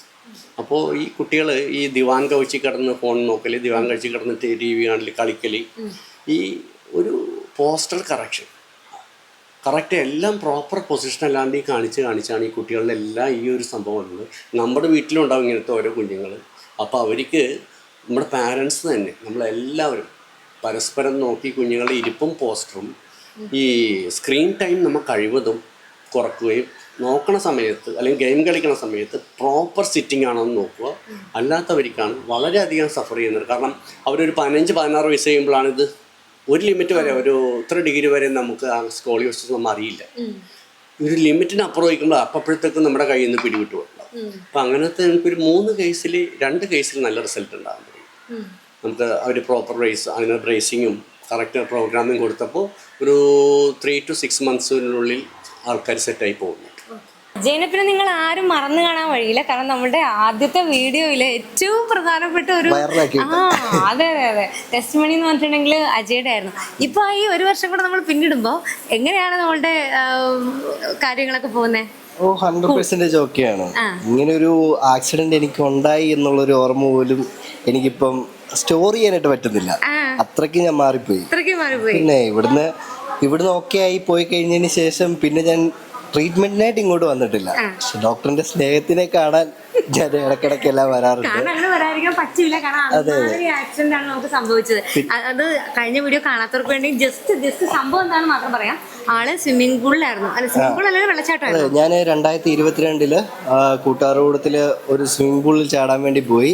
B: അപ്പോൾ ഈ കുട്ടികൾ ഈ ദിവാൻ കവച്ച് കിടന്ന് ഫോൺ നോക്കൽ ദിവാൻ കഴിച്ച് കിടന്ന് ടി വി കാണൽ കളിക്കൽ ഈ ഒരു പോസ്റ്റർ കറക്ഷൻ കറക്റ്റ് എല്ലാം പ്രോപ്പർ പൊസിഷൻ അല്ലാണ്ട് ഈ കാണിച്ച് കാണിച്ചാണ് ഈ കുട്ടികളിലെല്ലാം ഈ ഒരു സംഭവം ഉള്ളത്. നമ്മുടെ വീട്ടിലുണ്ടാവും ഇങ്ങനത്തെ ഓരോ കുഞ്ഞുങ്ങൾ അപ്പോൾ അവർക്ക് നമ്മുടെ പാരൻസ് തന്നെ നമ്മളെല്ലാവരും പരസ്പരം നോക്കി കുഞ്ഞുങ്ങളുടെ ഇരിപ്പും പോസ്റ്ററും ഈ സ്ക്രീൻ ടൈം നമ്മൾ കഴിവതും കുറക്കുകയും നോക്കണ സമയത്ത് അല്ലെങ്കിൽ ഗെയിം കളിക്കണ സമയത്ത് പ്രോപ്പർ സിറ്റിംഗ് ആണോ എന്ന് നോക്കുക. അല്ലാത്തവർക്കാണ് വളരെയധികം സഫർ ചെയ്യുന്നത്. കാരണം അവരൊരു പതിനഞ്ച് പതിനാറ് വയസ്സ് കഴിയുമ്പോഴാണ് ഇത് ഒരു ലിമിറ്റ് വരെ ഒരു ഇത്ര ഡിഗ്രി വരെ നമുക്ക് ആ സ്കോളിയോസിസ് നമ്മൾ അറിയില്ല. ഒരു ലിമിറ്റിന് അപ്പുറം വയ്ക്കുമ്പോൾ അപ്പോഴത്തേക്കും നമ്മുടെ കയ്യിൽ നിന്ന് പിടിവിട്ട് പോകണം അപ്പം അങ്ങനത്തെ നമുക്കൊരു മൂന്ന് കേസിൽ രണ്ട് കേസിൽ നല്ല റിസൾട്ട് തുടങ്ങി നമുക്ക് അവർ പ്രോപ്പർ റേസ് അതിന് ബ്രേസിങ്ങും കറക്റ്റ് പ്രോഗ്രാമിങ് കൊടുത്തപ്പോൾ ഒരു ത്രീ ടു സിക്സ് മന്ത്സിനുള്ളിൽ ആൾക്കാർ സെറ്റായി പോകുന്നു.
A: ജയനപ്പിനെ നിങ്ങൾ ആരും മറന്നു കാണാൻ വഴിയില്ല. കാരണം നമ്മുടെ ആദ്യത്തെ വീഡിയോയിലെ ഏറ്റവും പ്രധാനപ്പെട്ട ഒരു ആ അതെ അതെ അതെ. ടെസ്റ്റ് മണി എന്ന് പറഞ്ഞിട്ടുണ്ടെങ്കിൽ അജയുടെ ആയിരുന്നു. ഇപ്പൊ ഈ ഒരു വർഷം കൂടെ നമ്മൾ പിന്നിടുമ്പോ എങ്ങനെയാണ് നമ്മളുടെ കാര്യങ്ങളൊക്കെ പോകുന്നത്
M: ഓ ഹൺഡ്രഡ് പെർസെന്റേജ് ഓക്കെയാണ് ഇങ്ങനെ ഒരു ആക്സിഡന്റ് എനിക്ക് ഉണ്ടായി എന്നുള്ളൊരു ഓർമ്മ പോലും എനിക്കിപ്പം സ്റ്റോർ ചെയ്യാനായിട്ട് പറ്റുന്നില്ല. അത്രയ്ക്ക് ഞാൻ മാറിപ്പോയി. പിന്നെ ഇവിടുന്ന് ഇവിടുന്ന് ഓക്കെ ആയി പോയി കഴിഞ്ഞതിന് ശേഷം പിന്നെ ഞാൻ ട്രീറ്റ്മെന്റിനായിട്ട് ഇങ്ങോട്ട് വന്നിട്ടില്ല. പക്ഷെ ഡോക്ടറിന്റെ സ്നേഹത്തിനെ കാണാൻ ഞാൻ ഇടക്കിടക്ക് എല്ലാം വരാറുണ്ട്
A: പറ്റില്ല ആക്സിഡന്റ് ആണ് നമുക്ക് സംഭവിച്ചത്. അത് കഴിഞ്ഞ വീഡിയോ കാണാത്തവർക്ക് വേണ്ടി ജസ്റ്റ് ജസ്റ്റ് സംഭവം എന്താണെന്ന് മാത്രം പറയാം. ആൾ സ്വിമ്മിംഗ് പൂളിലായിരുന്നു അല്ല സ്വിമ്മിംഗ് പൂൾ അല്ലെങ്കിൽ വെള്ളച്ചാട്ടമായിരുന്നു.
M: ഞാൻ രണ്ടായിരത്തി ഇരുപത്തിരണ്ടിൽ കൂട്ടാറുകൂടത്തിൽ ഒരു സ്വിമ്മിംഗ് പൂളിൽ ചാടാൻ വേണ്ടി പോയി.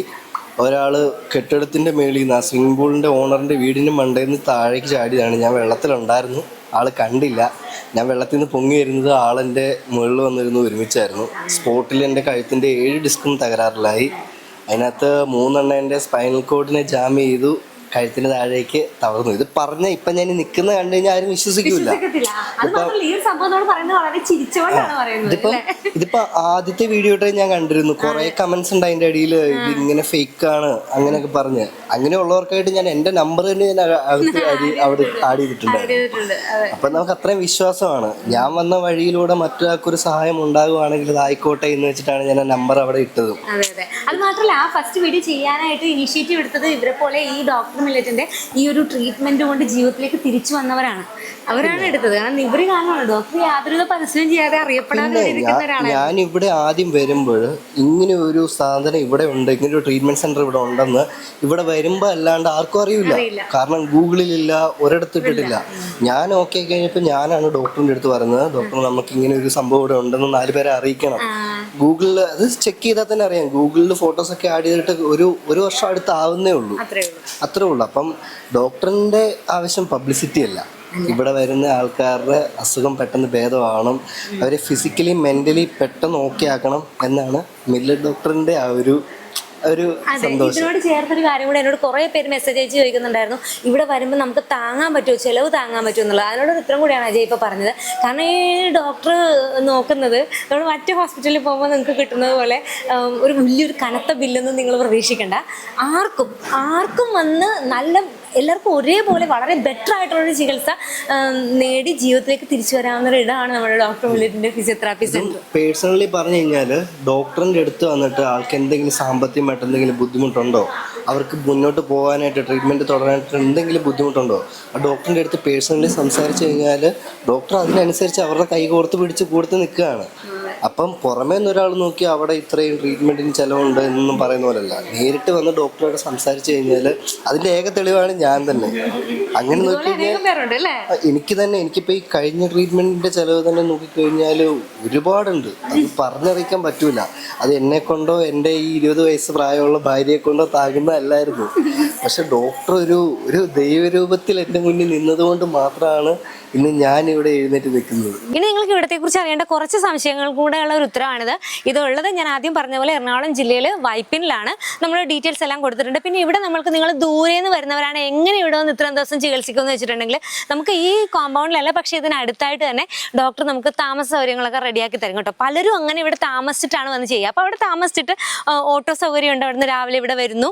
M: ഒരാൾ കെട്ടിടത്തിന്റെ മേളിൽ നിന്ന് ആ സ്വിമ്മിംഗ് പൂളിന്റെ ഓണറിന്റെ വീടിന്റെ മണ്ടയിൽ നിന്ന് താഴേക്ക് ചാടിയതാണ്. ഞാൻ വെള്ളത്തിലുണ്ടായിരുന്നു. ആൾ കണ്ടില്ല. ഞാൻ വെള്ളത്തിൽ നിന്ന് പൊങ്ങി വരുന്നത് ആളെന്റെ മുകളിൽ വന്നിരുന്നു ഒരുമിച്ചായിരുന്നു. സ്പോട്ടിൽ എന്റെ കഴുത്തിന്റെ ഏഴ് ഡിസ്കും തകരാറിലായി. അതിനകത്ത് മൂന്നെണ്ണം എന്റെ സ്പൈനൽ കോഡിനെ ജാം ചെയ്തു. കഴുത്തിന് താഴേക്ക് തളർന്നു ഇത് പറഞ്ഞ ഇപ്പൊ ഞാൻ നിൽക്കുന്ന കണ്ടു കഴിഞ്ഞാൽ ആരും വിശ്വസിക്കില്ല
A: ഇതിപ്പോ അത്
M: ഇതിപ്പം ആദ്യത്തെ വീഡിയോ ഇട്ട് ഞാൻ കണ്ടിരുന്നു. കുറെ കമന്റ്സ് ഉണ്ട് അതിന്റെ അടിയിൽ ഇത് ഇങ്ങനെ ഫേക്ക് ആണ് അങ്ങനെയൊക്കെ പറഞ്ഞ്. അങ്ങനെയുള്ളവർക്കായിട്ട് ഞാൻ എന്റെ നമ്പർ തന്നെ ഞാൻ അവിടെ ആഡ്
A: ചെയ്തിട്ടുണ്ട്. അതെ.
M: അപ്പൊ നമുക്ക് അത്രയും വിശ്വാസമാണ്. ഞാൻ വന്ന വഴിയിലൂടെ മറ്റൊരാൾക്കൊരു സഹായം ഉണ്ടാകുവാണെങ്കിൽ ഇത് ആയിക്കോട്ടെ എന്ന് വെച്ചിട്ടാണ് ഞാൻ ആ നമ്പർ അവിടെ ഇട്ടത്.
A: അതെ അതെ. അത് മാത്രമല്ല ആ ഫസ്റ്റ് വീഡിയോ ചെയ്യാനായിട്ട് ഇനിഷ്യേറ്റീവ് എടുത്തത് ഇവരെ പോലെ ഈ ഡോക്ടർ മില്ലറ്റിന്റെ ഈ ഒരു ട്രീറ്റ്മെന്റ് കൊണ്ട് ജീവിതത്തിലേക്ക് തിരിച്ചു വന്നവരാണ്. അവരാണ് എടുത്തത്. കാരണം ഇവർ കാരണമാണ് ഡോക്ടർ യാതൊരു പരസ്യം ചെയ്യാതെ അറിയപ്പെടാതെ ഇരിക്കുന്ന
M: ഞാൻ
A: ഒരാളാണ്.
M: ഞാൻ ഇവിടെ ആദ്യം വരുമ്പോൾ ഇങ്ങനെ ഒരു സാധനം ഇവിടെ ഉണ്ട് ഇങ്ങനെ ഒരു ട്രീറ്റ്മെന്റ് സെന്റർ ഇവിടെ ഉണ്ടെന്ന് ഇവിടെ വരുമ്പോൾ അല്ലാണ്ട് ആർക്കും അറിയില്ല. കാരണം ഗൂഗിളിലില്ല ഒരിടത്ത് ഇട്ടിട്ടില്ല. ഞാൻ ഓക്കെ കഴിഞ്ഞപ്പോൾ ഞാനാണ് ഡോക്ടറിന്റെ അടുത്ത് പറയുന്നത് ഡോക്ടർ നമുക്ക് ഇങ്ങനെ ഒരു സംഭവം ഇവിടെ ഉണ്ടെന്ന് നാല് പേരെ അറിയിക്കണം. ഗൂഗിളിൽ അത് ചെക്ക് ചെയ്താൽ തന്നെ അറിയാം. ഗൂഗിളിൽ ഫോട്ടോസ് ഒക്കെ ആഡ് ചെയ്തിട്ട് ഒരു ഒരു വർഷം അടുത്താവുന്നേ ഉള്ളൂ.
A: അത്രേ ഉള്ളൂ.
M: അത്രേ ഉള്ളൂ. അപ്പം ഡോക്ടറിന്റെ ആവശ്യം പബ്ലിസിറ്റി അല്ല. ഇവിടെ വരുന്ന ആൾക്കാരുടെ അസുഖം പെട്ടെന്ന് ഭേദമാവണം അവരെ ഫിസിക്കലി മെന്റലി പെട്ടെന്ന് ഓക്കെ ആക്കണം എന്നാണ് മില്ലർ ഡോക്ടറിന്റെ ആ ഒരു ഒരു
A: ഇതിനോട് ചേർത്തൊരു കാര്യം കൂടെ എന്നോട് കുറെ പേര് മെസ്സേജ് അയച്ച് ചോദിക്കുന്നുണ്ടായിരുന്നു. ഇവിടെ വരുമ്പോൾ നമുക്ക് താങ്ങാൻ പറ്റുമോ? ചെലവ് താങ്ങാൻ പറ്റുമോ എന്നുള്ളത്. അതിനോട് ഉത്തരം കൂടിയാണ് അജയ് ഇപ്പോൾ പറഞ്ഞത്. കാരണം ഈ ഡോക്ടർ നോക്കുന്നത് നമ്മൾ മറ്റു ഹോസ്പിറ്റലിൽ പോകുമ്പോൾ നിങ്ങൾക്ക് കിട്ടുന്നത് പോലെ ഒരു വലിയൊരു കനത്ത ബില്ലൊന്നും നിങ്ങൾ പ്രതീക്ഷിക്കണ്ട. ആർക്കും ആർക്കും വന്ന് നല്ല എല്ലാവർക്കും ഒരേപോലെ വളരെ ബെറ്റർ ആയിട്ടുള്ളൊരു ചികിത്സ നേടി ജീവിതത്തിലേക്ക് തിരിച്ചു വരാവുന്ന ഒരു ഇടമാണ് നമ്മുടെ ഡോക്ടർ മുല്ലിറ്റിന്റെ ഫിസിയോതെറാപ്പി സെന്റർ
M: പേഴ്സണലി പറഞ്ഞു കഴിഞ്ഞാൽ ഡോക്ടറിന്റെ അടുത്ത് വന്നിട്ട് ആൾക്ക് എന്തെങ്കിലും സാമ്പത്തികമായിട്ട് എന്തെങ്കിലും ബുദ്ധിമുട്ടുണ്ടോ? അവർക്ക് മുന്നോട്ട് പോകാനായിട്ട് ട്രീറ്റ്മെന്റ് തുടരാനായിട്ട് എന്തെങ്കിലും ബുദ്ധിമുട്ടുണ്ടോ? ആ ഡോക്ടറിന്റെ അടുത്ത് പേഴ്സണലി സംസാരിച്ചു കഴിഞ്ഞാൽ ഡോക്ടർ അതിനനുസരിച്ച് അവരുടെ കൈ കോർത്ത് പിടിച്ച് കൂടുതൽ നിൽക്കുകയാണ്. അപ്പം പുറമേ നിന്ന് ഒരാൾ നോക്കി അവിടെ ഇത്രയും ട്രീറ്റ്മെന്റിന് ചെലവുണ്ട് എന്നൊന്നും പറയുന്ന പോലല്ല. നേരിട്ട് വന്ന് ഡോക്ടറോട് സംസാരിച്ചു കഴിഞ്ഞാൽ അതിന്റെ ഏക തെളിവാണ് ഞാൻ തന്നെ. അങ്ങനെ നോക്കി കഴിഞ്ഞാൽ എനിക്ക് തന്നെ എനിക്കിപ്പോ ഈ കഴിഞ്ഞ ട്രീറ്റ്മെന്റിന്റെ ചെലവ് തന്നെ നോക്കിക്കഴിഞ്ഞാൽ ഒരുപാടുണ്ട്. അത് പറഞ്ഞറിയിക്കാൻ പറ്റൂല. അത് എന്നെ കൊണ്ടോ എന്റെ ഈ ഇരുപത് വയസ്സ് പ്രായമുള്ള ഭാര്യയെ കൊണ്ടോ താകുന്നതല്ലായിരുന്നു. പക്ഷെ ഡോക്ടർ ഒരു ഒരു ദൈവരൂപത്തിൽ എന്റെ മുന്നിൽ നിന്നതുകൊണ്ട് മാത്രമാണ് ഇന്ന് ഞാൻ ഇവിടെ എഴുന്നേറ്റ് നിൽക്കുന്നത്.
A: ഇനി നിങ്ങൾക്ക് ഇവിടത്തെ കുറിച്ച് അറിയേണ്ട കുറച്ച് സംശയങ്ങൾ കൂടെ ഉള്ള ഒരു ഉത്തരവാണിത്. ഇതുള്ളത് ഞാൻ ആദ്യം പറഞ്ഞ പോലെ എറണാകുളം ജില്ലയിൽ വൈപ്പിനിലാണ്. നമ്മൾ ഡീറ്റെയിൽസ് എല്ലാം കൊടുത്തിട്ടുണ്ട്. പിന്നെ ഇവിടെ നമ്മൾക്ക് നിങ്ങൾ ദൂരെ നിന്ന് വരുന്നവരാണ്. എങ്ങനെ ഇവിടെ വന്ന് ഇത്രയും ദിവസം ചികിത്സിക്കുമെന്ന് വെച്ചിട്ടുണ്ടെങ്കിൽ നമുക്ക് ഈ കോമ്പൗണ്ടിലല്ല പക്ഷേ ഇതിനടുത്തായിട്ട് തന്നെ ഡോക്ടർ നമുക്ക് താമസ സൗകര്യങ്ങളൊക്കെ റെഡിയാക്കി തരും കേട്ടോ. പലരും അങ്ങനെ ഇവിടെ താമസിച്ചിട്ടാണ് വന്ന് ചെയ്യുക. അപ്പോൾ അവിടെ താമസിച്ചിട്ട് ഓട്ടോ സൗകര്യം ഉണ്ട്. അവിടുന്ന് രാവിലെ ഇവിടെ വരുന്നു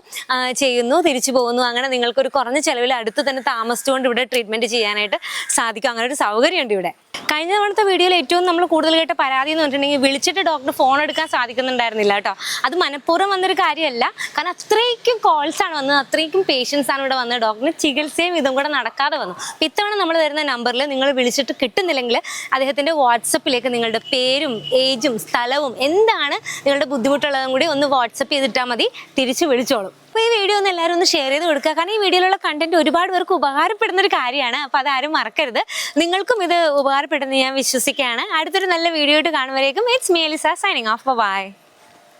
A: ചെയ്യുന്നു തിരിച്ചു പോകുന്നു. അങ്ങനെ നിങ്ങൾക്കൊരു കുറഞ്ഞ ചിലവിൽ അടുത്ത് തന്നെ താമസിച്ചുകൊണ്ട് ഇവിടെ ട്രീറ്റ്മെന്റ് ചെയ്യാനായിട്ട് സാധിക്കും. അങ്ങനെ ഒരു സൗകര്യമുണ്ട് ഇവിടെ. കഴിഞ്ഞ തവണത്തെ വീഡിയോയിൽ ഏറ്റവും നമ്മൾ കൂടുതൽ കേട്ട പരാതി എന്ന് പറഞ്ഞിട്ടുണ്ടെങ്കിൽ വിളിച്ചിട്ട് ഡോക്ടർ ഫോൺ എടുക്കാൻ സാധിക്കുന്നുണ്ടായിരുന്നില്ല കേട്ടോ. അത് മനഃപൂർവം വന്നൊരു കാര്യമല്ല. കാരണം അത്രയ്ക്കും കോൾസ് ആണ് വന്നത്. അത്രയ്ക്കും പേഷ്യൻസ് ആണ് ഇവിടെ വന്നത്. ഡോക്ടറിന് ചികിത്സയും ഇതും കൂടെ നടക്കാതെ വന്നു. അപ്പം ഇത്തവണ നമ്മൾ തരുന്ന നമ്പറിൽ നിങ്ങൾ വിളിച്ചിട്ട് കിട്ടുന്നില്ലെങ്കിൽ അദ്ദേഹത്തിന്റെ വാട്സപ്പിലേക്ക് നിങ്ങളുടെ പേരും ഏജും സ്ഥലവും എന്താണ് നിങ്ങളുടെ ബുദ്ധിമുട്ടുള്ളതും കൂടി ഒന്ന് വാട്സപ്പ് ചെയ്തിട്ടാൽ മതി. തിരിച്ച് വിളിച്ചോളും. അപ്പോൾ ഈ വീഡിയോ ഒന്ന് എല്ലാവരും ഒന്ന് ഷെയർ ചെയ്ത് കൊടുക്കുക. കാരണം ഈ വീഡിയോയിലുള്ള കണ്ടന്റ് ഒരുപാട് പേർക്ക് ഉപകാരപ്പെടുന്ന ഒരു കാര്യമാണ്. അപ്പോൾ അതാരും മറക്കരുത്. നിങ്ങൾക്കും ഇത് ഉപകാരപ്പെടുന്ന ഞാൻ വിശ്വസിക്കുകയാണ്. അടുത്തൊരു നല്ല വീഡിയോ ആയിട്ട് കാണുമ്പോഴേക്കും it's Melissa signing off bye